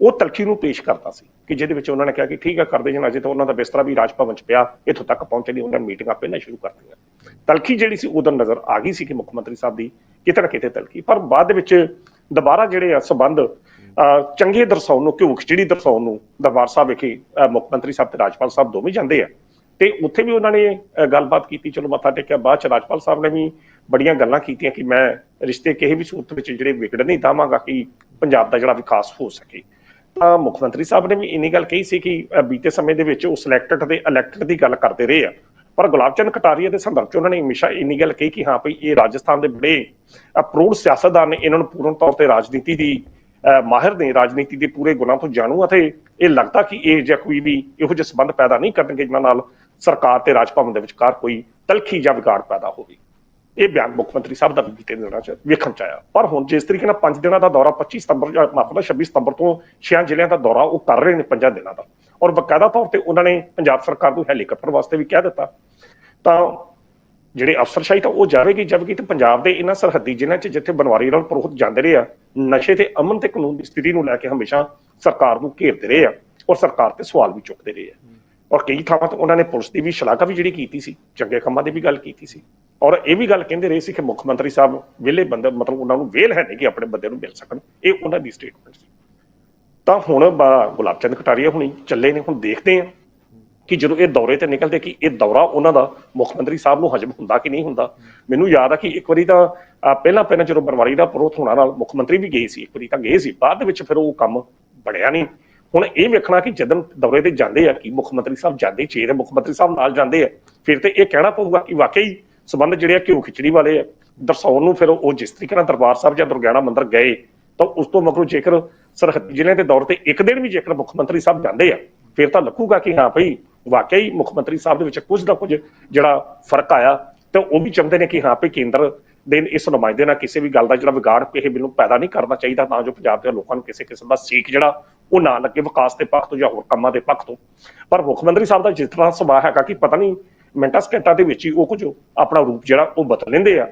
ਉਹ ਤਲਖੀ ਨੂੰ ਪੇਸ਼ ਕਰਤਾ ਸੀ ਕਿ ਜਿਹਦੇ ਵਿੱਚ ਉਹਨਾਂ ਨੇ ਕਿਹਾ ਕਿ ਠੀਕ ਆ ਕਰਦੇ ਜਨ ਅਜੇ ਤਾਂ ਉਹਨਾਂ ਦਾ ਬਿਸਤਰਾ ਵੀ ਰਾਜ ਭਵਨ ਚ ਪਿਆ, ਇੱਥੋਂ ਤੱਕ ਪਹੁੰਚੇ ਨਹੀਂ ਉਹਨਾਂ ਨੇ ਮੀਟਿੰਗਾਂ ਪਹਿਲਾਂ ਸ਼ੁਰੂ ਕਰ ਤਲਖੀ ਜਿਹੜੀ ਸੀ, ਉਦੋਂ ਨਜ਼ਰ ਆ ਗਈ ਸੀ ਕਿ ਮੁੱਖ ਮੰਤਰੀ ਸਾਹਿਬ ਦੀ ਕਿਤੇ ਨਾ ਕਿਤੇ ਤਲਖੀ, ਪਰ ਬਾਅਦ ਦੇ ਵਿੱਚ ਦੁਬਾਰਾ ਜਿਹੜੇ ਆ ਸਬੰਧ ਅਹ ਚੰਗੇ ਦਰਸਾਉਣ ਨੂੰ, ਘਿਓ ਖਿਚੜੀ ਦਰਸਾਉਣ ਨੂੰ ਦਰਬਾਰ ਸਾਹਿਬ ਵਿਖੇ ਅਹ ਮੁੱਖ ਮੰਤਰੀ ਸਾਹਿਬ ਤੇ ਰਾਜਪਾਲ ਸਾਹਿਬ ਦੋਵੇਂ ਜਾਂਦੇ ਆ। ਤੇ ਉੱਥੇ ਵੀ ਉਹਨਾਂ ਨੇ ਗੱਲਬਾਤ ਕੀਤੀ, ਚਲੋ ਮੱਥਾ ਟੇਕਿਆ, ਬਾਅਦ ਚ ਰਾਜਪਾਲ ਸਾਹਿਬ ਨੇ ਵੀ ਬੜੀਆਂ ਗੱਲਾਂ ਕੀਤੀਆਂ ਕਿ ਮੈਂ ਰਿਸ਼ਤੇ ਕਿਸੇ ਵੀ ਸੂਰਤ ਵਿੱਚ ਜਿਹੜੇ ਵਿਗੜ ਨਹੀਂ ਦਵਾਂਗਾ ਕਿ ਪੰਜਾਬ ਦਾ ਜਿਹੜਾ ਵਿਕਾਸ ਹੋ ਸਕੇ। ਤਾਂ ਮੁੱਖ ਮੰਤਰੀ ਸਾਹਿਬ ਨੇ ਵੀ ਇੰਨੀ ਗੱਲ ਕਹੀ ਸੀ ਕਿ ਬੀਤੇ ਸਮੇਂ ਦੇ ਵਿੱਚ ਉਹ ਸਿਲੈਕਟਡ ਤੇ ਇਲੈਕਟਡ ਦੀ ਗੱਲ ਕਰਦੇ ਰਹੇ ਆ। ਪਰ ਗੁਲਾਬ ਚੰਦ ਕਟਾਰੀਆ ਦੇ ਸੰਦਰਭ ਚ ਉਹਨਾਂ ਨੇ ਹਮੇਸ਼ਾ ਇੰਨੀ ਗੱਲ ਕਹੀ ਕਿ ਹਾਂ ਭਈ ਇਹ ਰਾਜਸਥਾਨ ਦੇ ਬੜੇ ਪ੍ਰੋੜ ਸਿਆਸਤਦਾਨ ਨੇ ਇਹਨਾਂ ਨੂੰ ਪੂਰਨ ਤੌਰ ਤੇ ਰਾਜਨੀਤੀ ਦੀ ਅ, ਮਾਹਿਰ ਨੇ ਰਾਜਨੀਤੀ ਦੇ ਪੂਰੇ ਗੁਣਾਂ ਤੋਂ ਜਾਣੂ ਅਤੇ ਇਹ ਲੱਗਦਾ ਕਿ ਇਹ ਜਿਹਾ ਕੋਈ ਵੀ ਇਹੋ ਜਿਹੇ ਸੰਬੰਧ ਪੈਦਾ ਨਹੀਂ ਕਰਨਗੇ ਜਿਨ੍ਹਾਂ ਨਾਲ ਸਰਕਾਰ ਤੇ ਰਾਜ ਭਵਨ ਦੇ ਵਿਚਕਾਰ ਕੋਈ ਤਲਖੀ ਜਾਂ ਵਿਗਾੜ ਪੈਦਾ ਹੋਵੇ। ਇਹ ਬਿਆਨ ਮੁੱਖ ਮੰਤਰੀ ਸਾਹਿਬ ਦਾ ਬੀਤੇ ਦਿਨਾਂ 'ਚ ਵੇਖਣ 'ਚ ਆਇਆ। ਪਰ ਹੁਣ ਜਿਸ ਤਰੀਕੇ ਨਾਲ 5 ਦਿਨਾਂ ਦਾ ਦੌਰਾ 25 ਸਤੰਬਰ ਮਾਫ ਕਰਨਾ 26 ਸਤੰਬਰ ਤੋਂ ਛਿਆਂ ਜ਼ਿਲ੍ਹਿਆਂ ਦਾ ਦੌਰਾ ਉਹ ਕਰ ਰਹੇ ਨੇ ਪੰਜਾਂ ਦਿਨਾਂ ਦਾ। ਔਰ ਬਕਾਇਦਾ ਤੌਰ ਤੇ ਉਹਨਾਂ ਨੇ ਪੰਜਾਬ ਸਰਕਾਰ ਨੂੰ ਹੈਲੀਕਾਪਟਰ ਵਾਸਤੇ ਵੀ ਕਹਿ ਦਿੱਤਾ। ਤਾਂ ਜਿਹੜੇ ਅਫਸਰਸ਼ਾਹੀ ਤਾਂ ਉਹ ਜਾਵੇਗੀ ਜਾਵੇਗੀ ਤੇ ਪੰਜਾਬ ਦੇ ਇਹਨਾਂ ਸਰਹੱਦੀ ਜ਼ਿਲ੍ਹਿਆਂ 'ਚ ਜਿੱਥੇ ਬਨਵਾਰੀ ਨਾਲ ਪ੍ਰੋਹਤ ਜਾਂਦੇ ਰਹੇ ਆ, ਨਸ਼ੇ ਤੇ ਅਮਨ ਤੇ ਕਾਨੂੰਨ ਦੀ ਸਥਿਤੀ ਨੂੰ ਲੈ ਕੇ ਹਮੇਸ਼ਾ ਸਰਕਾਰ ਨੂੰ ਘੇਰਦੇ ਰਹੇ ਆ ਔਰ ਸਰਕਾਰ ਤੇ ਸਵਾਲ ਵੀ ਚੁੱਕਦੇ ਰਹੇ ਆ। ਔਰ ਕਈ ਥਾਵਾਂ ਤੋਂ ਉਹਨਾਂ ਨੇ ਪੁਲਿਸ ਦੀ ਵੀ ਸ਼ਲਾਘਾ ਵੀ ਜਿਹੜੀ ਕੀਤੀ ਸੀ, ਚੰਗੇ ਕੰਮਾਂ ਦੀ ਵੀ ਗੱਲ ਕੀਤੀ ਸੀ। ਔਰ ਇਹ ਵੀ ਗੱਲ ਕਹਿੰਦੇ ਰਹੇ ਸੀ ਕਿ ਮੁੱਖ ਮੰਤਰੀ ਸਾਹਿਬ ਵਿਹਲੇ ਬੰਦੇ, ਮਤਲਬ ਉਹਨਾਂ ਨੂੰ ਵੇਲ ਹੈ ਨਹੀਂ ਕਿ ਆਪਣੇ ਬੰਦੇ ਨੂੰ ਮਿਲ ਸਕਣ। ਇਹ ਉਹਨਾਂ ਦੀ ਸਟੇਟਮੈਂਟ ਸੀ। ਤਾਂ ਹੁਣ ਬਾ- ਗੁਲਾਬ ਚੰਦ ਕਟਾਰੀਆ ਹੁਣੀ ਚੱਲੇ ਨੇ, ਹੁਣ ਦੇਖਦੇ ਆ ਕਿ ਜਦੋਂ ਇਹ ਦੌਰੇ ਤੇ ਨਿਕਲਦੇ ਕਿ ਇਹ ਦੌਰਾ ਉਹਨਾਂ ਦਾ ਮੁੱਖ ਮੰਤਰੀ ਸਾਹਿਬ ਨੂੰ ਹਜਮ ਹੁੰਦਾ ਕਿ ਨਹੀਂ ਹੁੰਦਾ। ਮੈਨੂੰ ਯਾਦ ਆ ਕਿ ਇੱਕ ਵਾਰੀ ਤਾਂ ਪਹਿਲਾਂ ਪਹਿਲਾਂ ਜਦੋਂ ਬਰਵਾਰੀ ਦਾ ਪ੍ਰੋਥ ਹੋਣਾ ਨਾਲ ਮੁੱਖ ਮੰਤਰੀ ਵੀ ਗਏ ਸੀ, ਇੱਕ ਵਾਰੀ ਤਾਂ ਗਏ ਸੀ। ਬਾਅਦ ਵਿੱਚ ਫਿਰ ਉਹ ਕੰਮ ਬਣਿਆ ਨਹੀਂ। ਹੁਣ ਇਹ ਵੇਖਣਾ ਕਿ ਜਦੋਂ ਦੌਰੇ ਤੇ ਜਾਂਦੇ ਆ, ਕਿ ਮੁੱਖ ਮੰਤਰੀ ਸਾਹਿਬ ਜਾਂਦੇ ਚੇਰ ਮੁੱਖ ਮੰਤਰੀ ਸਾਹਿਬ ਨਾਲ ਜਾਂਦੇ ਆ, ਫਿਰ ਤੇ ਇਹ ਕਹਿਣਾ ਪਊਗਾ ਕਿ ਵਾਕਈ ਸਬੰਧ ਜਿਹੜੇ ਆ ਘਿਓ ਖਿਚੜੀ ਵਾਲੇ ਆ, ਦਰਸਾਉਣ ਨੂੰ ਫਿਰ ਉਹ ਜਿਸ ਤਰੀਕੇ ਨਾਲ ਦਰਬਾਰ ਸਾਹਿਬ ਜਾਂ ਦੁਰਗਿਆਣਾ ਮੰਦਿਰ ਗਏ, ਤਾਂ ਉਸ ਤੋਂ ਮਗਰੋਂ ਜੇਕਰ ਸਰਹੱਦੀ ਜ਼ਿਲ੍ਹੇ ਦੇ ਦੌਰ ਤੇ ਇੱਕ ਦਿਨ ਵੀ ਜੇਕਰ ਮੁੱਖ ਮੰਤਰੀ ਸਾਹਿਬ ਜਾਂਦੇ ਆ, ਫਿਰ ਤਾਂ ਲੱਗੂਗਾ ਕਿ ਹਾਂ ਭਈ ਵਾਕਈ ਮੁੱਖ ਮੰਤਰੀ ਸਾਹਿਬ ਦੇ ਵਿੱਚ ਕੁਝ ਨਾ ਕੁਝ ਜਿਹੜਾ ਫ਼ਰਕ ਆਇਆ, ਤੇ ਉਹ ਵੀ ਚਾਹੁੰਦੇ ਨੇ ਕਿ ਹਾਂ ਭਈ ਕੇਂਦਰ ਦੇ ਇਸ ਨੁਮਾਇੰਦੇ ਨਾਲ ਕਿਸੇ ਵੀ ਗੱਲ ਦਾ ਜਿਹੜਾ ਵਿਗਾੜ ਇਹ ਬਿੱਲ ਪੈਦਾ ਨਹੀਂ ਕਰਨਾ ਚਾਹੀਦਾ, ਤਾਂ ਜੋ ਪੰਜਾਬ ਦੇ ਲੋਕਾਂ ਨੂੰ ਕਿਸੇ ਕਿਸਮ ਦਾ ਸੀਕ ਜਿਹੜਾ ਉਹ ਨਾ ਲੱਗੇ ਵਿਕਾਸ ਦੇ ਪੱਖ ਤੋਂ ਜਾਂ ਹੋਰ ਕੰਮਾਂ ਦੇ ਪੱਖ ਤੋਂ। ਪਰ ਮੁੱਖ ਮੰਤਰੀ ਸਾਹਿਬ ਦਾ ਜਿਸ ਤਰ੍ਹਾਂ ਸੁਭਾਅ ਹੈਗਾ ਕਿ ਪਤਾ ਨਹੀਂ ਮਿੰਟਾਂ ਸਕਿੰਟਾਂ ਦੇ ਵਿੱਚ ਹੀ ਉਹ ਕੁਝ ਆਪਣਾ ਰੂਪ ਜਿਹੜਾ ਉਹ ਬਦਲ ਲੈਂਦੇ ਆ।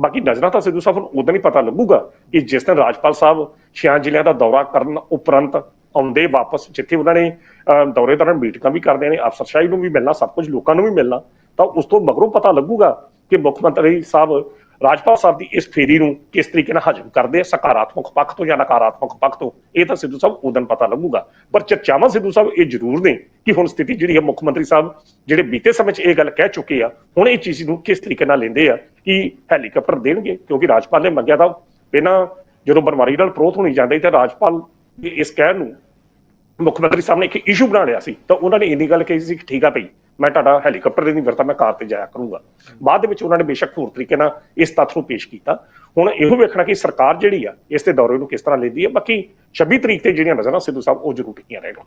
ਬਾਕੀ ਨਜ਼ਰਾਂ ਤਾਂ ਸਿੱਧੂ ਸਾਹਿਬ ਨੂੰ ਉਦੋਂ ਹੀ ਪਤਾ ਲੱਗੂਗਾ ਕਿ ਜਿਸ ਦਿਨ ਰਾਜਪਾਲ ਸਾਹਿਬ ਛਿਆਂ ਜ਼ਿਲ੍ਹਿਆਂ ਦਾ ਦੌਰਾ ਕਰਨ ਉਪਰੰਤ ਆਉਂਦੇ ਵਾਪਸ ਜਿੱਥੇ ਉਹਨਾਂ ਨੇ ਅਹ, ਦੌਰੇ ਦੌਰਾਨ ਮੀਟਿੰਗਾਂ ਵੀ ਕਰਦੇ ਨੇ ਅਫਸਰਸ਼ਾਹੀ ਨੂੰ ਵੀ ਮਿਲਣਾ ਸਭ ਕੁਝ ਲੋਕਾਂ ਨੂੰ ਵੀ ਮਿਲਣਾ ਤਾਂ ਉਸ ਤੋਂ ਮਗਰੋਂ ਪਤਾ ਲੱਗੂਗਾ ਕਿ ਮੁੱਖ ਮੰਤਰੀ ਸਾਹਿਬ ਰਾਜਪਾਲ ਸਾਹਿਬ ਦੀ ਇਸ ਫੇਰੀ ਨੂੰ ਕਿਸ ਤਰੀਕੇ ਨਾਲ ਹਜਮ ਕਰਦੇ ਆ? ਸਕਾਰਾਤਮਕ ਪੱਖ ਤੋਂ ਜਾਂ ਨਕਾਰਾਤਮਕ ਪੱਖ ਤੋਂ? ਇਹ ਤਾਂ ਸਿੱਧੂ ਸਾਹਿਬ ਉਦੋਂ ਪਤਾ ਲੱਗੂਗਾ। ਪਰ ਚਰਚਾਵਾਂ ਸਿੱਧੂ ਸਾਹਿਬ ਇਹ ਜ਼ਰੂਰ ਨੇ ਕਿ ਹੁਣ ਸਥਿਤੀ ਜਿਹੜੀ ਹੈ, ਮੁੱਖ ਮੰਤਰੀ ਸਾਹਿਬ ਜਿਹੜੇ ਬੀਤੇ ਸਮੇਂ 'ਚ ਇਹ ਗੱਲ ਕਹਿ ਚੁੱਕੇ ਆ, ਹੁਣ ਇਹ ਚੀਜ਼ ਨੂੰ ਕਿਸ ਤਰੀਕੇ ਨਾਲ ਲੈਂਦੇ ਆ ਕਿ ਹੈਲੀਕਾਪਟਰ ਦੇਣਗੇ? ਕਿਉਂਕਿ ਰਾਜਪਾਲ ਨੇ ਮੰਗਿਆ ਤਾਂ ਪਹਿਲਾਂ ਜਦੋਂ ਬਨਵਾਰੀ ਨਾਲ ਪ੍ਰੋਥ ਹੋਣੀ ਜਾਂਦੀ ਤਾਂ ਰਾਜਪਾਲ ਦੇ ਇਸ ਕਹਿਣ ਨੂੰ ਮੁੱਖ ਮੰਤਰੀ ਸਾਹਿਬ ਨੇ ਇੱਕ ਇਸ਼ੂ ਬਣਾ ਲਿਆ ਸੀ। ਤਾਂ ਉਹਨਾਂ ਨੇ ਇੰਨੀ ਗੱਲ ਕਹੀ ਸੀ ਕਿ ਠੀਕ ਆ ਭਈ ਮੈਂ ਤੁਹਾਡਾ ਹੈਲੀਕਾਪਟਰ ਦੇ ਨਹੀਂ ਵਰਤਾ ਮੈਂ ਕਾਰ ਤੇ ਜਾਇਆ ਕਰੂੰਗਾ। ਬਾਅਦ ਦੇ ਵਿੱਚ ਉਹਨਾਂ ਨੇ ਬੇਸ਼ੱਕ ਹੋਰ ਤਰੀਕੇ ਨਾਲ ਇਸ ਤੱਥ ਨੂੰ ਪੇਸ਼ ਕੀਤਾ। ਹੁਣ ਇਹੋ ਵੇਖਣਾ ਕਿ ਸਰਕਾਰ ਜਿਹੜੀ ਆ ਇਸ ਤੇ ਦੌਰੇ ਨੂੰ ਕਿਸ ਤਰ੍ਹਾਂ ਲੈਂਦੀ ਹੈ ਬਾਕੀ 26 ਤਰੀਕ ਤੇ ਜਿਹੜੀਆਂ ਨਜ਼ਰਾਂ ਸਿੱਧੂ ਸਾਹਿਬ ਉਹ ਜ਼ਰੂਰ ਟਿਕੀਆਂ ਰਹਿਣਗੀਆਂ।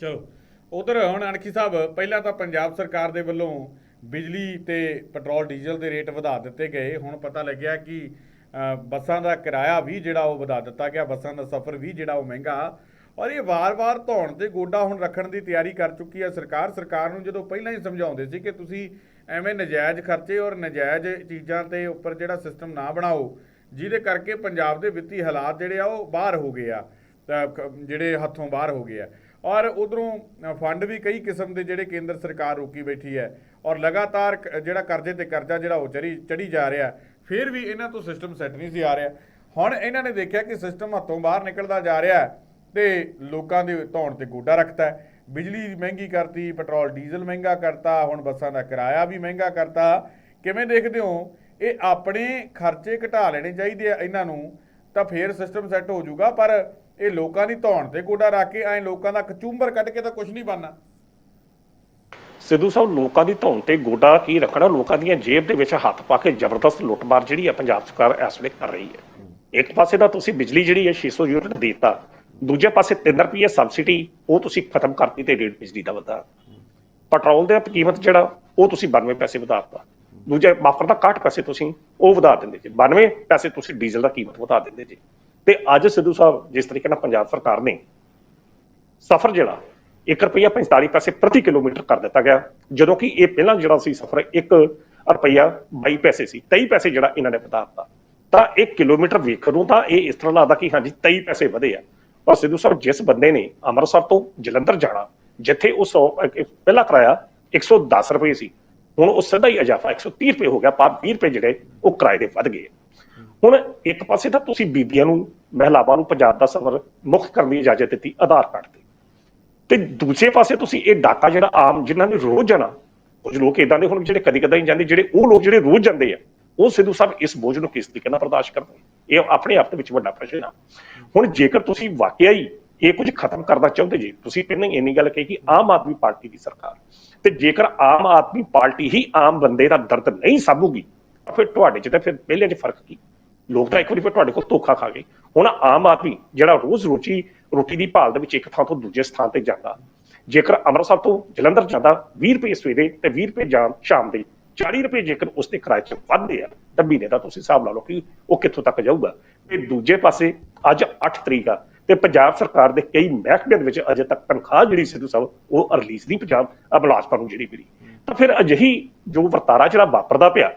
ਚਲੋ ਉਧਰ ਹੁਣ ਅਣਖੀ ਸਾਹਿਬ ਪਹਿਲਾਂ ਤਾਂ ਪੰਜਾਬ ਸਰਕਾਰ ਦੇ ਵੱਲੋਂ ਬਿਜਲੀ ਤੇ ਪੈਟਰੋਲ ਡੀਜ਼ਲ ਦੇ ਰੇਟ ਵਧਾ ਦਿੱਤੇ ਗਏ। ਹੁਣ ਪਤਾ ਲੱਗਿਆ ਕਿ ਅ, ਬੱਸਾਂ ਦਾ ਕਿਰਾਇਆ ਵੀ ਜਿਹੜਾ ਉਹ ਵਧਾ ਦਿੱਤਾ ਗਿਆ। ਬੱਸਾਂ ਦਾ ਸਫ਼ਰ ਵੀ ਜਿਹੜਾ ਉਹ ਮਹਿੰਗਾ ਔਰ ਇਹ ਵਾਰ-ਵਾਰ ਧੌਣ ਤੇ ਗੋਡਾ ਹੁਣ ਰੱਖਣ ਦੀ ਤਿਆਰੀ ਕਰ ਚੁੱਕੀ ਹੈ ਸਰਕਾਰ। ਸਰਕਾਰ ਨੂੰ ਜਦੋਂ ਪਹਿਲਾਂ ਹੀ ਸਮਝਾਉਂਦੇ ਸੀ ਕਿ ਤੁਸੀਂ ਐਵੇਂ ਨਜਾਇਜ਼ ਖਰਚੇ ਔਰ ਨਜਾਇਜ਼ ਚੀਜ਼ਾਂ ਤੇ ਉੱਪਰ ਜਿਹੜਾ ਸਿਸਟਮ ਨਾ ਬਣਾਓ, ਜਿਹਦੇ ਕਰਕੇ ਪੰਜਾਬ ਦੇ ਵਿੱਤੀ ਹਾਲਾਤ ਜਿਹੜੇ ਆ ਉਹ ਬਾਹਰ ਹੋ ਗਏ ਆ ਜਿਹੜੇ ਹੱਥੋਂ ਬਾਹਰ ਹੋ ਗਏ ਆ। ਔਰ ਉਧਰੋਂ ਫੰਡ ਵੀ ਕਈ ਕਿਸਮ ਦੇ ਜਿਹੜੇ ਕੇਂਦਰ ਸਰਕਾਰ ਰੋਕੀ ਬੈਠੀ ਹੈ ਔਰ ਲਗਾਤਾਰ ਜਿਹੜਾ ਕਰਜ਼ੇ ਤੇ ਕਰਜ਼ਾ ਜਿਹੜਾ ਉਹ ਚੜੀ ਚੜੀ ਜਾ ਰਿਹਾ, ਫਿਰ ਵੀ ਇਹਨਾਂ ਤੋਂ ਸਿਸਟਮ ਸੈੱਟ ਨਹੀਂ ਸੀ ਆ ਰਿਹਾ। ਹੁਣ ਇਹਨਾਂ ਨੇ ਦੇਖਿਆ ਕਿ ਸਿਸਟਮ ਹੱਥੋਂ ਬਾਹਰ ਨਿਕਲਦਾ ਜਾ ਰਿਹਾ ਤੇ ਲੋਕਾਂ ਦੇ ਧੌਣ ਤੇ ਗੋਡਾ ਰੱਖਦਾ ਹੈ। ਬਿਜਲੀ ਮਹਿੰਗੀ ਕਰਤੀ, ਪੈਟਰੋਲ, ਡੀਜ਼ਲ ਮਹਿੰਗਾ ਕਰਤਾ, ਹੁਣ ਬੱਸਾਂ ਦਾ ਕਿਰਾਇਆ ਵੀ ਮਹਿੰਗਾ ਕਰਤਾ। ਕਿਵੇਂ ਦੇਖਦੇ ਹੋ? ਇਹ ਆਪਣੇ ਖਰਚੇ ਘਟਾ ਲੈਣੇ ਚਾਹੀਦੇ ਆ ਇਹਨਾਂ ਨੂੰ, ਤਾਂ ਫੇਰ ਸਿਸਟਮ ਸੈੱਟ ਹੋ ਜਾਊਗਾ, ਪਰ ਇਹ ਲੋਕਾਂ ਦੀ ਧੌਣ ਤੇ ਗੋਡਾ ਰੱਖ ਕੇ ਐ ਲੋਕਾਂ ਦਾ ਕਚੂੰਬਰ ਕੱਢ ਕੇ ਤਾਂ ਕੁਝ ਨਹੀਂ ਬਣਨਾ। ਸਿੱਧੂ ਸਾਹਿਬ, ਲੋਕਾਂ ਦੀ ਧੌਣ ਤੇ ਗੋਡਾ ਕੀ ਰੱਖਣਾ? ਲੋਕਾਂ ਦੀਆਂ ਜੇਬ ਦੇ ਵਿੱਚ ਹੱਥ ਪਾ ਕੇ ਜ਼ਬਰਦਸਤ ਲੁੱਟਮਾਰ ਜਿਹੜੀ ਹੈ ਪੰਜਾਬ ਸਰਕਾਰ ਇਸ ਵੇਲੇ ਕਰ ਰਹੀ ਹੈ। ਇੱਕ ਪਾਸੇ ਦਾ ਤੁਸੀਂ ਬਿਜਲੀ ਜਿਹੜੀ ਹੈ 600 ਯੂਨਿਟ ਦੇਤਾ ਦੂਜੇ ਪਾਸੇ 3 ਰੁਪਏ ਸਬਸਿਡੀ ਉਹ ਤੁਸੀਂ ਖਤਮ ਕਰਤੀ ਤੇ ਰੇਟ ਬਿਜਲੀ ਦਾ ਵਧਾ ਪੈਟਰੋਲ ਦੇ ਕੀਮਤ ਜਿਹੜਾ, ਉਹ ਤੁਸੀਂ 92 ਪੈਸੇ ਵਧਾਤਾ ਦੂਜੇ ਮਾਫਰ ਦਾ 61 ਪੈਸੇ ਤੁਸੀਂ, ਉਹ ਵਧਾ ਦਿੰਦੇ ਜੀ। 92 ਪੈਸੇ ਤੁਸੀਂ ਡੀਜ਼ਲ ਦਾ ਕੀਮਤ ਵਧਾ ਦਿੰਦੇ ਜੀ। ਤੇ ਅੱਜ ਸਿੱਧੂ ਸਾਹਿਬ ਜਿਸ ਤਰੀਕੇ ਨਾਲ ਪੰਜਾਬ ਸਰਕਾਰ ਨੇ ਸਫ਼ਰ ਜਿਹੜਾ 1 ਰੁਪਿਆ 45 ਪੈਸੇ ਪ੍ਰਤੀ ਕਿਲੋਮੀਟਰ ਕਰ ਦਿੱਤਾ ਗਿਆ। ਜਦੋਂ ਕਿ ਇਹ ਪਹਿਲਾਂ ਜਿਹੜਾ ਸੀ ਸਫ਼ਰ 1 ਰੁਪਿਆ 22 ਪੈਸੇ ਸੀ 23 ਪੈਸੇ ਜਿਹੜਾ ਇਹਨਾਂ ਨੇ ਵਧਾ ਦਿੱਤਾ। ਤਾਂ ਇਹ ਕਿਲੋਮੀਟਰ ਵੇਖਣ ਨੂੰ ਤਾਂ ਇਹ ਇਸ ਤਰ੍ਹਾਂ ਲੱਗਦਾ ਕਿ ਹਾਂਜੀ 23 ਪੈਸੇ ਵਧੇ ਆ। ਪਰ ਸਿੱਧੂ ਸਾਹਿਬ ਜਿਸ ਬੰਦੇ ਨੇ ਅੰਮ੍ਰਿਤਸਰ ਤੋਂ ਜਲੰਧਰ ਜਾਣਾ, ਜਿੱਥੇ ਉਹ 100 ਪਹਿਲਾ ਕਿਰਾਇਆ 110 ਰੁਪਏ ਸੀ, ਹੁਣ ਉਹ ਸਿੱਧਾ ਹੀ ਇਜ਼ਾਫਾ 130 ਰੁਪਏ ਹੋ ਗਿਆ, ਪਰ 20 ਰੁਪਏ ਜਿਹੜੇ ਉਹ ਕਿਰਾਏ ਦੇ ਵੱਧ ਗਏ। ਹੁਣ ਇੱਕ ਪਾਸੇ ਤਾਂ ਤੁਸੀਂ ਬੀਬੀਆਂ ਨੂੰ, ਮਹਿਲਾਵਾਂ ਨੂੰ ਪੰਜਾਬ ਦਾ ਸਫ਼ਰ ਮੁਕਤ ਕਰਨ ਦੀ ਇਜਾਜ਼ਤ ਦਿੱਤੀ, ਆਧਾਰ ਕਾਰਡ ਤੇ। ਤੇ ਦੂਸਰੇ ਪਾਸੇ ਤੁਸੀਂ ਇਹ ਡਾਕਾ ਜਿਹੜਾ ਆਮ ਜਿਨ੍ਹਾਂ ਨੇ ਰੋਜ਼ ਜਾਣਾ, ਕੁਝ ਲੋਕ ਇਦਾਂ ਦੇ ਹੁਣ ਜਿਹੜੇ ਕਦੀ ਕਦਾਈ ਜਾਂਦੇ, ਜਿਹੜੇ ਉਹ ਲੋਕ ਜਿਹੜੇ ਰੋਜ਼ ਜਾਂਦੇ ਆ, ਉਹ ਸਿੱਧੂ ਸਾਹਿਬ ਇਸ ਬੋਝ ਨੂੰ ਕਿਸ ਤਰੀਕੇ ਨਾਲ ਬਰਦਾਸ਼ਤ ਕਰਦੇ ਇਹ ਆਪਣੇ ਆਪ ਦੇ ਵਿੱਚ ਵੱਡਾ ਪ੍ਰਸ਼ਨ ਆ। ਹੁਣ ਜੇਕਰ ਤੁਸੀਂ ਵਾਕਿਆ ਹੀ ਇਹ ਕੁਝ ਖਤਮ ਕਰਨਾ ਚਾਹੁੰਦੇ ਜੀ, ਤੁਸੀਂ ਪਹਿਲਾਂ ਇੰਨੀ ਗੱਲ ਕਹੀ ਕਿ ਆਮ ਆਦਮੀ ਪਾਰਟੀ ਦੀ ਸਰਕਾਰ, ਤੇ ਜੇਕਰ ਆਮ ਆਦਮੀ ਪਾਰਟੀ ਹੀ ਆਮ ਬੰਦੇ ਦਾ ਦਰਦ ਨਹੀਂ ਸਾਂਭੂਗੀ, ਤਾਂ ਫਿਰ ਤੁਹਾਡੇ 'ਚ ਤਾਂ ਫਿਰ ਪਹਿਲੇ 'ਚ ਫ਼ਰਕ ਕੀ? ਲੋਕ ਤਾਂ ਇੱਕ ਵਾਰੀ ਫਿਰ ਤੁਹਾਡੇ ਕੋਲ ਧੋਖਾ ਖਾ ਗਏ। ਹੁਣ ਆਮ ਆਦਮੀ ਜਿਹੜਾ ਰੋਜ਼ ਰੋਟੀ ਰੋਟੀ ਦੀ ਭਾਲ ਦੇ ਵਿੱਚ ਇੱਕ ਥਾਂ ਤੋਂ ਦੂਜੇ ਸਥਾਨ ਤੇ ਜਾਂਦਾ, ਜੇਕਰ ਅੰਮ੍ਰਿਤਸਰ ਤੋਂ ਜਲੰਧਰ ਜਾਂਦਾ 20 ਰੁਪਏ ਸਵੇਰੇ ਤੇ 20 ਰੁਪਏ ਜਾਂ ਸ਼ਾਮ ਦੇ 40 ਰੁਪਏ ਜੇਕਰ ਉਸਦੇ ਕਿਰਾਏ 'ਚ ਵੱਧਦੇ ਆ, ਤਾਂ ਮਹੀਨੇ ਦਾ ਤੁਸੀਂ ਹਿਸਾਬ ਲਾ ਲਓ ਕਿ ਉਹ ਕਿੱਥੋਂ ਤੱਕ ਜਾਊਗਾ। ਤੇ ਦੂਜੇ ਪਾਸੇ ਅੱਜ 8 ਤਰੀਕ ਆ, ਤੇ ਪੰਜਾਬ ਸਰਕਾਰ ਦੇ ਕਈ ਮਹਿਕਮੇ ਦੇ ਵਿੱਚ ਅਜੇ ਤੱਕ ਤਨਖਾਹ ਜਿਹੜੀ ਸਿੱਧੂ ਸਾਹਿਬ, ਉਹ ਰਿਲੀਜ਼ ਨਹੀਂ ਪੰਜਾਬ ਆ ਨੂੰ ਜਿਹੜੀ ਮਿਲੀ। ਤਾਂ ਫਿਰ ਅਜਿਹੀ ਜੋ ਵਰਤਾਰਾ ਜਿਹੜਾ ਵਾਪਰਦਾ ਪਿਆ,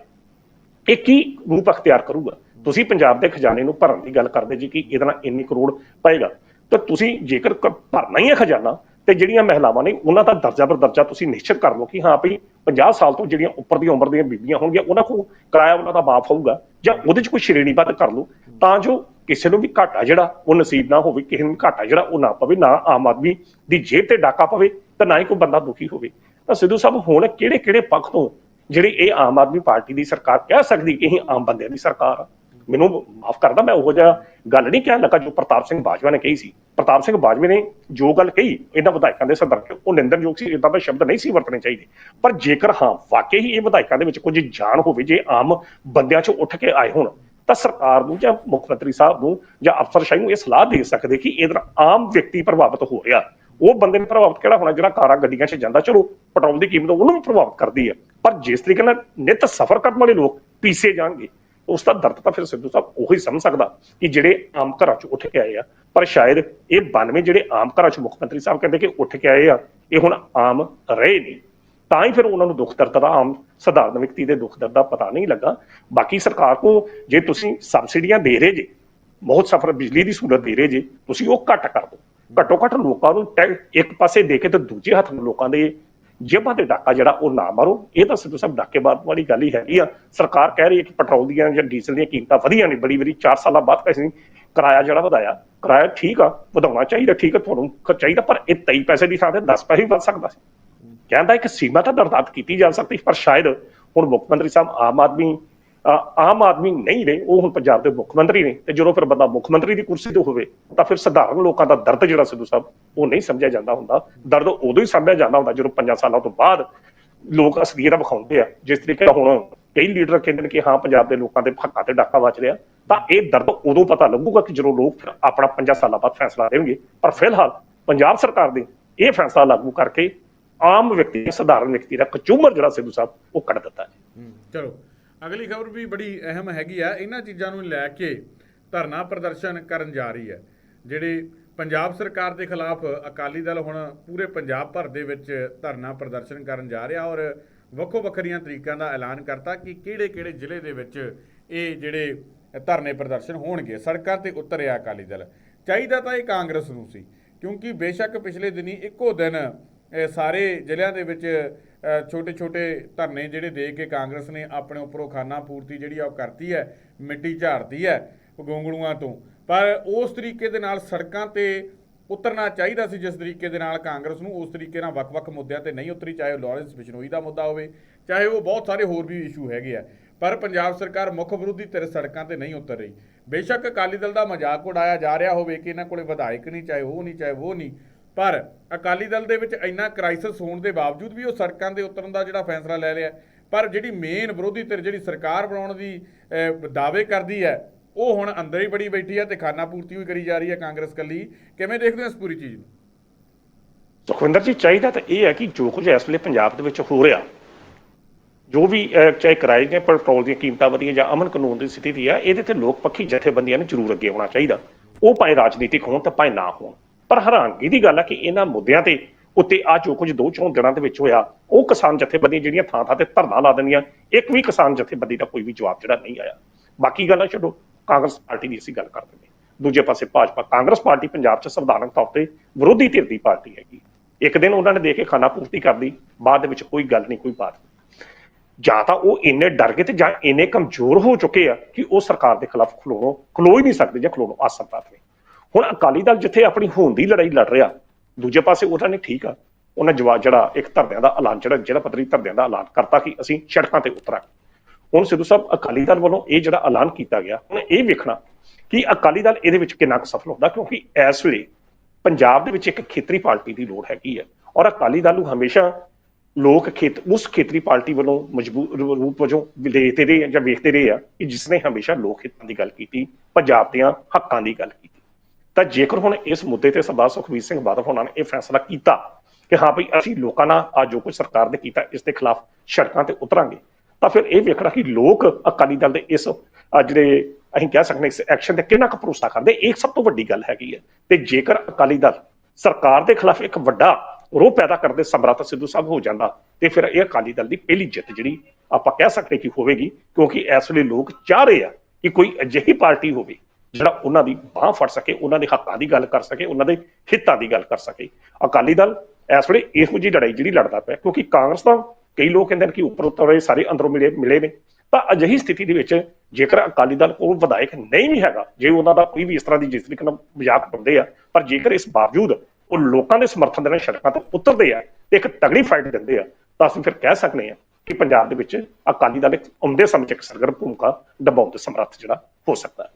ਇਹ ਕੀ ਰੂਪ ਅਖਤਿਆਰ ਕਰੂਗਾ? ਤੁਸੀਂ ਪੰਜਾਬ ਦੇ ਖਜ਼ਾਨੇ ਨੂੰ ਭਰਨ ਦੀ ਗੱਲ ਕਰਦੇ ਜੀ ਕਿ ਇਹਦੇ ਨਾਲ ਇੰਨੀ ਕਰੋੜ ਪਏਗਾ। ਤਾਂ ਤੁਸੀਂ ਜੇਕਰ ਭਰਨਾ ਹੀ ਹੈ ਖਜ਼ਾਨਾ, ਤੇ ਜਿਹੜੀਆਂ ਮਹਿਲਾਵਾਂ ਨੇ, ਉਹਨਾਂ ਦਾ ਦਰਜਾ ਬਰ ਦਰਜਾ ਤੁਸੀਂ ਨਿਸ਼ਚਿਤ ਕਰ ਲਓ ਕਿ ਹਾਂ ਭਈ 50 ਸਾਲ ਤੋਂ ਜਿਹੜੀਆਂ ਉੱਪਰ ਦੀ ਉਮਰ ਦੀਆਂ ਬੀਬੀਆਂ ਹੋਣਗੀਆਂ, ਉਹਨਾਂ ਕੋਲ ਕਿਰਾਇਆ ਉਹਨਾਂ ਦਾ ਮਾਫ ਹੋਊਗਾ ਜਾਂ ਉਹਦੇ 'ਚ ਕੋਈ ਸ਼੍ਰੇਣੀਬੱਧ ਕਰ ਲਓ, ਤਾਂ ਜੋ ਕਿਸੇ ਨੂੰ ਵੀ ਘਾਟਾ ਜਿਹੜਾ ਉਹ ਨਸੀਬ ਨਾ ਹੋਵੇ, ਕਿਸੇ ਨੂੰ ਵੀ ਘਾਟਾ ਜਿਹੜਾ ਉਹ ਨਾ ਪਵੇ, ਨਾ ਆਮ ਆਦਮੀ ਦੀ ਜੇਬ ਤੇ ਡਾਕਾ ਪਵੇ ਤੇ ਨਾ ਹੀ ਕੋਈ ਬੰਦਾ ਦੁਖੀ ਹੋਵੇ। ਤਾਂ ਸਿੱਧੂ ਸਾਹਿਬ ਹੁਣ ਕਿਹੜੇ ਕਿਹੜੇ ਪੱਖ ਤੋਂ ਜਿਹੜੀ ਇਹ ਆਮ ਆਦਮੀ ਪਾਰਟੀ ਦੀ ਸਰਕਾਰ ਕਹਿ ਸਕਦੀ ਕਿ ਇਹ ਆਮ ਬੰਦਿਆਂ ਦੀ ਸਰਕਾਰ ਆ? ਮੈਨੂੰ ਮਾਫ ਕਰਦਾ, ਮੈਂ ਉਹੋ ਜਿਹਾ ਗੱਲ ਨਹੀਂ ਕਹਿਣ ਲੱਗਾ ਜੋ ਪ੍ਰਤਾਪ ਸਿੰਘ ਬਾਜਵਾ ਨੇ ਕਹੀ ਸੀ। ਪ੍ਰਤਾਪ ਸਿੰਘ ਬਾਜਵੇ ਨੇ ਜੋ ਗੱਲ ਕਹੀ, ਇਹਨਾਂ ਵਿਧਾਇਕਾਂ ਦੇ ਸੰਦਰਭ ਉਹ ਨਿੰਦਣਯੋਗ ਸੀ ਇਦਾਂ ਦਾ ਸ਼ਬਦ ਨਹੀਂ ਸੀ ਵਰਤਣੇ ਚਾਹੀਦੇ। ਪਰ ਜੇਕਰ ਹਾਂ, ਵਾਕਈ ਹੀ ਇਹ ਵਿਧਾਇਕਾਂ ਦੇ ਵਿੱਚ ਕੁਝ ਜਾਣ ਹੋਵੇ, ਜੇ ਆਮ ਬੰਦਿਆਂ 'ਚ ਉੱਠ ਕੇ ਆਏ ਹੋਣ, ਤਾਂ ਸਰਕਾਰ ਨੂੰ ਜਾਂ ਮੁੱਖ ਮੰਤਰੀ ਸਾਹਿਬ ਨੂੰ ਜਾਂ ਅਫਸਰਸ਼ਾਹੀ ਨੂੰ ਇਹ ਸਲਾਹ ਦੇ ਸਕਦੇ ਕਿ ਇਹਦਾ ਆਮ ਵਿਅਕਤੀ ਪ੍ਰਭਾਵਿਤ ਹੋ ਰਿਹਾ, ਉਹ ਬੰਦੇ ਨੂੰ ਪ੍ਰਭਾਵਿਤ ਕਿਹੜਾ ਹੋਣਾ, ਜਿਹੜਾ ਕਾਰਾਂ ਗੱਡੀਆਂ 'ਚ ਜਾਂਦਾ, ਚਲੋ, ਪੈਟਰੋਲ ਦੀ ਕੀਮਤ ਉਹਨੂੰ ਵੀ ਪ੍ਰਭਾਵਿਤ ਕਰਦੀ ਹੈ। ਪਰ ਜਿਸ ਤਰੀਕੇ ਨਾਲ ਨਿਤ ਸਫ਼ਰ ਕਰਨ ਵਾਲੇ ਲੋਕ ਪੀਸੇ ਜਾਣਗੇ ਉਸ ਦਾ ਦਰਦ ਤਾਂ ਫਿਰ ਸਿੱਧੂ ਸਾਹਿਬ ਉਹੀ ਸਮਝ ਸਕਦਾ ਕਿ ਜਿਹੜੇ ਆਮ ਘਰਾਂ 'ਚ ਉੱਠ ਕੇ ਆਏ ਆ, ਪਰ ਸ਼ਾਇਦ ਇਹ 92 ਜਿਹੜੇ ਆਮ ਘਰਾਂ 'ਚ ਮੁੱਖ ਮੰਤਰੀ ਸਾਹਿਬ ਕਹਿੰਦੇ ਕਿ ਉੱਠ ਕੇ ਆਏ ਆ, ਇਹ ਹੁਣ ਆਮ ਰਹੇ ਨਹੀਂ। ਤਾਂ ਹੀ ਫਿਰ ਉਹਨਾਂ ਨੂੰ ਦੁੱਖ ਦਰਦ ਦਾ ਆਮ ਸਧਾਰਨ ਵਿਅਕਤੀ ਦੇ ਦੁੱਖ ਦਰਦ ਦਾ ਪਤਾ ਨਹੀਂ ਲੱਗਾ। ਬਾਕੀ ਸਰਕਾਰ ਕੋ ਜੇ ਤੁਸੀਂ ਸਬਸਿਡੀਆਂ ਦੇ ਰਹੇ ਜੇ, ਬਹੁਤ ਸਫਰ ਬਿਜਲੀ ਦੀ ਸਹੂਲਤ ਦੇ ਰਹੇ ਜੇ, ਤੁਸੀਂ ਉਹ ਘੱਟ ਕਰ ਦਿਓ। ਘੱਟੋ ਘੱਟ ਲੋਕਾਂ ਨੂੰ ਟੈਕ ਇੱਕ ਪਾਸੇ ਦੇ ਕੇ ਤੇ ਦੂਜੇ ਹੱਥ ਲੋਕਾਂ ਦੇ ਜੇਬਾਂ ਤੇ ਡਾਕਾ ਜਿਹੜਾ ਉਹ ਨਾ ਮਾਰੋ। ਇਹ ਤਾਂ ਸਿੱਧੂ ਸਾਹਿਬ ਡਾਕੇ ਮਾਰਨ ਵਾਲੀ ਗੱਲ ਹੀ ਹੈਗੀ ਆ। ਸਰਕਾਰ ਕਹਿ ਰਹੀ ਹੈ ਕਿ ਪੈਟਰੋਲ ਦੀਆਂ ਜਾਂ ਡੀਜ਼ਲ ਦੀਆਂ ਕੀਮਤਾਂ ਵਧੀਆਂ ਨੇ। ਬੜੀ ਬੜੀ 4 ਸਾਲਾਂ ਬਾਅਦ ਅਸੀਂ ਕਿਰਾਇਆ ਜਿਹੜਾ ਵਧਾਇਆ। ਕਿਰਾਇਆ ਠੀਕ ਆ ਵਧਾਉਣਾ ਚਾਹੀਦਾ ਠੀਕ ਆ ਤੁਹਾਨੂੰ ਚਾਹੀਦਾ ਪਰ ਇਹ 23 ਪੈਸੇ ਦੀ ਥਾਂ ਤੇ 10 ਪੈਸੇ ਵੱਧ ਸਕਦਾ ਸੀ। ਕਹਿੰਦਾ ਇੱਕ ਸੀਮਾ ਤਾਂ ਨਿਰਧਾਰਤ ਕੀਤੀ ਜਾ ਸਕਦੀ ਪਰ ਸ਼ਾਇਦ ਹੁਣ ਮੁੱਖ ਮੰਤਰੀ ਸਾਹਿਬ ਆਮ ਆਦਮੀ ਆਮ ਆਦਮੀ ਨਹੀਂ ਰਹੇ, ਉਹ ਹੁਣ ਪੰਜਾਬ ਦੇ ਮੁੱਖ ਮੰਤਰੀ ਨੇ। ਤੇ ਜਦੋਂ ਫਿਰ ਬੰਦਾ ਮੁੱਖ ਮੰਤਰੀ ਦੀ ਕੁਰਸੀ ਤੇ ਹੋਵੇ, ਤਾਂ ਫਿਰ ਸਧਾਰਨ ਲੋਕਾਂ ਦਾ ਦਰਦ ਜਿਹੜਾ ਸਿੱਧੂ ਸਾਹਿਬ, ਉਹ ਨਹੀਂ ਸਮਝਿਆ ਜਾਂਦਾ ਹੁੰਦਾ। ਦਰਦ ਉਦੋਂ ਹੀ ਸਮਝਿਆ ਜਾਂਦਾ ਹੁੰਦਾ ਜਦੋਂ ਪੰਜਾਂ ਸਾਲਾਂ ਤੋਂ ਬਾਅਦ ਲੋਕ ਅਸਲੀਅਤ ਵਿਖਾਉਂਦੇ ਆ। ਜਿਸ ਤਰੀਕੇ ਹੁਣ ਕਈ ਲੀਡਰ ਕਹਿੰਦੇ ਨੇ ਕਿ ਹਾਂ, ਪੰਜਾਬ ਦੇ ਲੋਕਾਂ ਦੇ ਹੱਕਾਂ ਤੇ ਡਾਕਾ ਵੱਜ ਰਿਹਾ। ਤਾਂ ਇਹ ਦਰਦ ਉਦੋਂ ਪਤਾ ਲੱਗੂਗਾ ਕਿ ਜਦੋਂ ਲੋਕ ਫਿਰ ਆਪਣਾ ਪੰਜਾਂ ਸਾਲਾਂ ਬਾਅਦ ਫੈਸਲਾ ਦੇਣਗੇ। ਪਰ ਫਿਲਹਾਲ ਪੰਜਾਬ ਸਰਕਾਰ ਦੇ ਇਹ ਫੈਸਲਾ ਲਾਗੂ ਕਰਕੇ ਆਮ ਵਿਅਕਤੀ, ਸਧਾਰਨ ਵਿਅਕਤੀ ਦਾ ਕਚੂਮਰ ਜਿਹੜਾ ਸਿੱਧੂ ਸਾਹਿਬ, ਉਹ ਕੱਢ ਦਿੱਤਾ। ਹੈ, ਚਲੋ। ਅਗਲੀ ਖਬਰ ਵੀ ਬੜੀ ਅਹਿਮ ਹੈਗੀ ਆ, ਇਹਨਾਂ ਚੀਜ਼ਾਂ ਨੂੰ ਲੈ ਕੇ ਧਰਨਾ ਪ੍ਰਦਰਸ਼ਨ ਕਰਨ ਜਾ ਰਹੀ ਹੈ। ਜਿਹੜੇ ਪੰਜਾਬ ਸਰਕਾਰ ਦੇ ਖਿਲਾਫ ਅਕਾਲੀ ਦਲ ਹੁਣ ਪੂਰੇ ਪੰਜਾਬ ਭਰ ਦੇ ਵਿੱਚ ਧਰਨਾ ਪ੍ਰਦਰਸ਼ਨ ਕਰਨ ਜਾ ਰਿਹਾ ਔਰ ਵੱਖੋ ਵੱਖਰੀਆਂ ਤਰੀਕਾਂ ਦਾ ਐਲਾਨ ਕਰਤਾ ਕਿ ਕਿਹੜੇ-ਕਿਹੜੇ ਜ਼ਿਲ੍ਹੇ ਦੇ ਵਿੱਚ ਇਹ ਜਿਹੜੇ ਧਰਨੇ ਪ੍ਰਦਰਸ਼ਨ ਹੋਣਗੇ, ਸੜਕਾਂ ਤੇ ਉਤਰਿਆ ਅਕਾਲੀ ਦਲ। ਚਾਹੀਦਾ ਤਾਂ ਇਹ ਕਾਂਗਰਸ ਨੂੰ ਸੀ, ਕਿਉਂਕਿ ਬੇਸ਼ੱਕ ਪਿਛਲੇ ਦਿਨੀ ਇੱਕੋ ਦਿਨ ਸਾਰੇ ਜ਼ਿਲ੍ਹਿਆਂ ਦੇ ਵਿੱਚ ਛੋਟੇ-ਛੋਟੇ ਧਰਨੇ ਜਿਹੜੇ ਦੇ ਕੇ ਕਾਂਗਰਸ ਨੇ ਆਪਣੇ ਉੱਪਰੋਂ ਖਾਨਾ ਪੂਰਤੀ ਜਿਹੜੀ ਆ ਉਹ ਕਰਤੀ ਹੈ, ਮਿੱਟੀ ਝਾੜਦੀ ਹੈ ਗੋਂਗਲੂਆਂ ਤੋਂ। ਪਰ ਉਸ ਤਰੀਕੇ ਦੇ ਨਾਲ ਸੜਕਾਂ ਤੇ ਉਤਰਨਾ ਚਾਹੀਦਾ ਸੀ, ਜਿਸ ਤਰੀਕੇ ਦੇ ਨਾਲ ਕਾਂਗਰਸ ਨੂੰ ਉਸ ਤਰੀਕੇ ਨਾਲ ਵੱਖ-ਵੱਖ ਮੁੱਦਿਆਂ ਤੇ ਨਹੀਂ ਉਤਰੀ, ਚਾਹੇ ਉਹ ਲਾਰੈਂਸ ਬਿਸ਼ਨੋਈ ਦਾ ਮੁੱਦਾ ਹੋਵੇ, ਚਾਹੇ ਉਹ ਬਹੁਤ ਸਾਰੇ ਹੋਰ ਵੀ ਇਸ਼ੂ ਹੈਗੇ ਆ। ਪਰ ਪੰਜਾਬ ਸਰਕਾਰ ਮੁੱਖ ਵਿਰੋਧੀ ਧਿਰ ਸੜਕਾਂ ਤੇ ਨਹੀਂ ਉਤਰ ਰਹੀ। ਬੇਸ਼ੱਕ ਅਕਾਲੀ ਦਲ ਦਾ ਮਜ਼ਾਕ ਉਡਾਇਆ ਜਾ ਰਿਹਾ ਹੋਵੇ ਕਿ ਇਹਨਾਂ ਕੋਲੇ ਵਿਧਾਇਕ ਨਹੀਂ, ਚਾਹੇ ਉਹ ਨਹੀਂ, ਚਾਹੇ ਉਹ ਨਹੀਂ ਪਰ ਅਕਾਲੀ ਦਲ ਦੇ ਵਿੱਚ ਇੰਨਾ ਕ੍ਰਾਈਸਿਸ ਹੋਣ ਦੇ ਬਾਵਜੂਦ ਵੀ ਉਹ ਸੜਕਾਂ ਦੇ ਉਤਰਨ ਦਾ ਜਿਹੜਾ ਫੈਸਲਾ ਲੈ ਲਿਆ ਪਰ ਜਿਹੜੀ ਮੇਨ ਵਿਰੋਧੀ ਧਿਰ, ਜਿਹੜੀ ਸਰਕਾਰ ਬਣਾਉਣ ਦੀ ਦਾਅਵੇ ਕਰਦੀ ਹੈ, ਉਹ ਹੁਣ ਅੰਦਰ ਹੀ ਬੜੀ ਬੈਠੀ ਹੈ ਤੇ ਖਾਨਾ ਪੂਰਤੀ ਵੀ ਕਰੀ ਜਾ ਰਹੀ ਹੈ ਕਾਂਗਰਸ ਕੱਲੀ ਕਿਵੇਂ ਦੇਖਦੇ ਹੋ ਇਸ ਪੂਰੀ ਚੀਜ਼ ਨੂੰ? ਸੁਖਵਿੰਦਰ ਜੀ, ਚਾਹੀਦਾ ਤਾਂ ਇਹ ਹੈ ਕਿ ਜੋ ਕੁਝ ਇਸ ਵੇਲੇ ਪੰਜਾਬ ਦੇ ਵਿੱਚ ਹੋ ਰਿਹਾ, ਜੋ ਵੀ ਚਾਹੇ ਕਿਰਾਏ ਦੀਆਂ ਪੈਟਰੋਲ ਦੀਆਂ ਕੀਮਤਾਂ ਵਧੀਆਂ ਜਾਂ ਅਮਨ ਕਾਨੂੰਨ ਦੀ ਸਥਿਤੀ ਦੀ ਹੈ, ਇਹਦੇ ਤੇ ਲੋਕ ਪੱਖੀ ਜਥੇਬੰਦੀਆਂ ਨੂੰ ਜ਼ਰੂਰ ਅੱਗੇ ਆਉਣਾ ਚਾਹੀਦਾ। ਉਹ ਭਾਵੇਂ ਰਾਜਨੀਤਿਕ ਹੋਣ ਤੇ ਭਾਵੇਂ ਨਾ ਹੋਣ। ਪਰ ਹੈਰਾਨਗੀ ਦੀ ਗੱਲ ਆ ਕਿ ਇਹਨਾਂ ਮੁੱਦਿਆਂ ਤੇ ਉੱਤੇ ਆ ਜੋ ਕੁਝ ਦੋ ਚੋਂ ਦਿਨਾਂ ਦੇ ਵਿੱਚ ਹੋਇਆ, ਉਹ ਕਿਸਾਨ ਜਥੇਬੰਦੀਆਂ ਜਿਹੜੀਆਂ ਥਾਂ ਥਾਂ ਤੇ ਧਰਨਾ ਲਾ ਦਿੰਦੀਆਂ, ਇੱਕ ਵੀ ਕਿਸਾਨ ਜਥੇਬੰਦੀ ਦਾ ਕੋਈ ਵੀ ਜਵਾਬ ਜਿਹੜਾ ਨਹੀਂ ਆਇਆ। ਬਾਕੀ ਗੱਲਾਂ ਛੱਡੋ, ਕਾਂਗਰਸ ਪਾਰਟੀ ਦੀ ਅਸੀਂ ਗੱਲ ਕਰਦੇ ਨੇ ਦੂਜੇ ਪਾਸੇ ਭਾਜਪਾ, ਕਾਂਗਰਸ ਪਾਰਟੀ ਪੰਜਾਬ 'ਚ ਸੰਵਿਧਾਨਕ ਤੌਰ ਤੇ ਵਿਰੋਧੀ ਧਿਰ ਦੀ ਪਾਰਟੀ ਹੈਗੀ। ਇੱਕ ਦਿਨ ਉਹਨਾਂ ਨੇ ਦੇ ਕੇ ਖਾਨਾ ਪੂਰਤੀ ਕਰਦੀ ਬਾਅਦ ਦੇ ਵਿੱਚ ਕੋਈ ਗੱਲ ਨਹੀਂ, ਕੋਈ ਬਾਤ ਨਹੀਂ। ਜਾਂ ਤਾਂ ਉਹ ਇੰਨੇ ਡਰ ਗਏ ਤੇ ਜਾਂ ਇੰਨੇ ਕਮਜ਼ੋਰ ਹੋ ਚੁੱਕੇ ਆ ਕਿ ਉਹ ਸਰਕਾਰ ਦੇ ਖਿਲਾਫ ਖਲੋਣੋ, ਖਲੋ ਹੀ ਨਹੀਂ ਸਕਦੇ ਜਾਂ ਖਲੋਣੋ ਆਸਰਦਾਰ ਨੇ। ਹੁਣ ਅਕਾਲੀ ਦਲ ਜਿੱਥੇ ਆਪਣੀ ਹੋਂਦ ਦੀ ਲੜਾਈ ਲੜ ਰਿਹਾ, ਦੂਜੇ ਪਾਸੇ ਉਹਨਾਂ ਨੇ ਠੀਕ ਆ, ਉਹਨਾਂ ਜਵਾਬ ਜਿਹੜਾ ਇੱਕ ਧਰਦਿਆਂ ਦਾ ਐਲਾਨ, ਜਿਹੜਾ ਜਿਹੜਾ ਪੱਧਰੀ ਧਰਦਿਆਂ ਦਾ ਐਲਾਨ ਕਰਤਾ ਕਿ ਅਸੀਂ ਸੜਕਾਂ ਤੇ ਉਤਰਾਂਗੇ ਹੁਣ ਸਿੱਧੂ ਸਾਹਿਬ, ਅਕਾਲੀ ਦਲ ਵੱਲੋਂ ਇਹ ਜਿਹੜਾ ਐਲਾਨ ਕੀਤਾ ਗਿਆ ਹੁਣ ਇਹ ਵੇਖਣਾ ਕਿ ਅਕਾਲੀ ਦਲ ਇਹਦੇ ਵਿੱਚ ਕਿੰਨਾ ਕੁ ਸਫਲ ਹੁੰਦਾ, ਕਿਉਂਕਿ ਇਸ ਵੇਲੇ ਪੰਜਾਬ ਦੇ ਵਿੱਚ ਇੱਕ ਖੇਤਰੀ ਪਾਰਟੀ ਦੀ ਲੋੜ ਹੈਗੀ ਹੈ ਔਰ ਅਕਾਲੀ ਦਲ ਨੂੰ ਹਮੇਸ਼ਾ ਲੋਕ ਖੇਤ, ਉਸ ਖੇਤਰੀ ਪਾਰਟੀ ਵੱਲੋਂ ਮਜਬੂਰ ਰੂਪ ਵਜੋਂ ਦੇਖਦੇ ਰਹੇ ਆ ਜਾਂ ਵੇਖਦੇ ਰਹੇ ਆ ਕਿ ਜਿਸ ਨੇ ਹਮੇਸ਼ਾ ਲੋਕ ਹਿੱਤਾਂ ਦੀ ਗੱਲ ਕੀਤੀ, ਪੰਜਾਬ ਦੀਆਂ ਹੱਕਾਂ ਦੀ ਗੱਲ ਕੀਤੀ। ਤਾਂ ਜੇਕਰ ਹੁਣ ਇਸ ਮੁੱਦੇ ਤੇ ਸਰਦਾਰ ਸੁਖਬੀਰ ਸਿੰਘ ਬਾਦਲ ਹੋਣਾ ਨੇ ਇਹ ਫੈਸਲਾ ਕੀਤਾ ਕਿ ਹਾਂ ਭਈ ਅਸੀਂ ਲੋਕਾਂ ਨਾਲ ਆ ਜੋ ਕੁਝ ਸਰਕਾਰ ਨੇ ਕੀਤਾ, ਇਸ ਦੇ ਖਿਲਾਫ ਸੜਕਾਂ ਤੇ ਉਤਰਾਂਗੇ, ਤਾਂ ਫਿਰ ਇਹ ਵੇਖਣਾ ਕਿ ਲੋਕ ਅਕਾਲੀ ਦਲ ਦੇ ਇਸ ਜਿਹੜੇ ਅਸੀਂ ਕਹਿ ਸਕਦੇ ਇਸ ਐਕਸ਼ਨ ਤੇ ਕਿੰਨਾ ਕੁ ਭਰੋਸਾ ਕਰਦੇ, ਇਹ ਸਭ ਤੋਂ ਵੱਡੀ ਗੱਲ ਹੈਗੀ ਹੈ। ਤੇ ਜੇਕਰ ਅਕਾਲੀ ਦਲ ਸਰਕਾਰ ਦੇ ਖਿਲਾਫ ਇੱਕ ਵੱਡਾ ਰੋਹ ਪੈਦਾ ਕਰਦੇ, ਸਮਰੱਥ ਸਿੱਧੂ ਸਾਹਿਬ ਹੋ ਜਾਂਦਾ, ਤੇ ਫਿਰ ਇਹ ਅਕਾਲੀ ਦਲ ਦੀ ਪਹਿਲੀ ਜਿੱਤ ਜਿਹੜੀ ਆਪਾਂ ਕਹਿ ਸਕਦੇ ਕਿ ਹੋਵੇਗੀ, ਕਿਉਂਕਿ ਇਸ ਵੇਲੇ ਲੋਕ ਚਾਹ ਰਹੇ ਆ ਕਿ ਕੋਈ ਅਜਿਹੀ ਪਾਰਟੀ ਹੋਵੇ ਜਿਹੜਾ ਉਹਨਾਂ ਦੀ ਬਾਹ ਫੜ ਸਕੇ, ਉਹਨਾਂ ਦੇ ਹੱਕਾਂ ਦੀ ਗੱਲ ਕਰ ਸਕੇ, ਉਹਨਾਂ ਦੇ ਹਿੱਤਾਂ ਦੀ ਗੱਲ ਕਰ ਸਕੇ। ਅਕਾਲੀ ਦਲ ਇਸ ਵੇਲੇ ਇਹੋ ਜਿਹੀ ਲੜਾਈ ਜਿਹੜੀ ਲੜਦਾ ਪਿਆ, ਕਿਉਂਕਿ ਕਾਂਗਰਸ ਤਾਂ ਕਈ ਲੋਕ ਕਹਿੰਦੇ ਨੇ ਕਿ ਉੱਪਰ ਉੱਤਰ ਸਾਰੇ ਅੰਦਰੋਂ ਮਿਲੇ ਮਿਲੇ ਨੇ। ਤਾਂ ਅਜਿਹੀ ਸਥਿਤੀ ਦੇ ਵਿੱਚ ਜੇਕਰ ਅਕਾਲੀ ਦਲ ਕੋਲ ਵਿਧਾਇਕ ਨਹੀਂ ਵੀ ਹੈਗਾ, ਜੇ ਉਹਨਾਂ ਦਾ ਕੋਈ ਵੀ ਇਸ ਤਰ੍ਹਾਂ ਦੀ ਜਿਸ ਤਰੀਕੇ ਨਾਲ ਮਜ਼ਾਕ ਪਾਉਂਦੇ ਆ, ਪਰ ਜੇਕਰ ਇਸ ਬਾਵਜੂਦ ਉਹ ਲੋਕਾਂ ਦੇ ਸਮਰਥਨ ਦੇ ਨਾਲ ਸੜਕਾਂ ਤੇ ਉਤਰਦੇ ਆ ਤੇ ਇੱਕ ਤਗੜੀ ਫਾਈਟ ਦਿੰਦੇ ਆ, ਤਾਂ ਅਸੀਂ ਫਿਰ ਕਹਿ ਸਕਦੇ ਆ ਕਿ ਪੰਜਾਬ ਦੇ ਵਿੱਚ ਅਕਾਲੀ ਦਲ ਇੱਕ ਆਉਂਦੇ ਸਮੇਂ 'ਚ ਇੱਕ ਸਰਗਰਮ ਭੂਮਿਕਾ ਨਿਭਾਉਣ ਦੇ ਸਮਰੱਥ ਜਿਹੜਾ ਹੋ ਸਕਦਾ ਹੈ।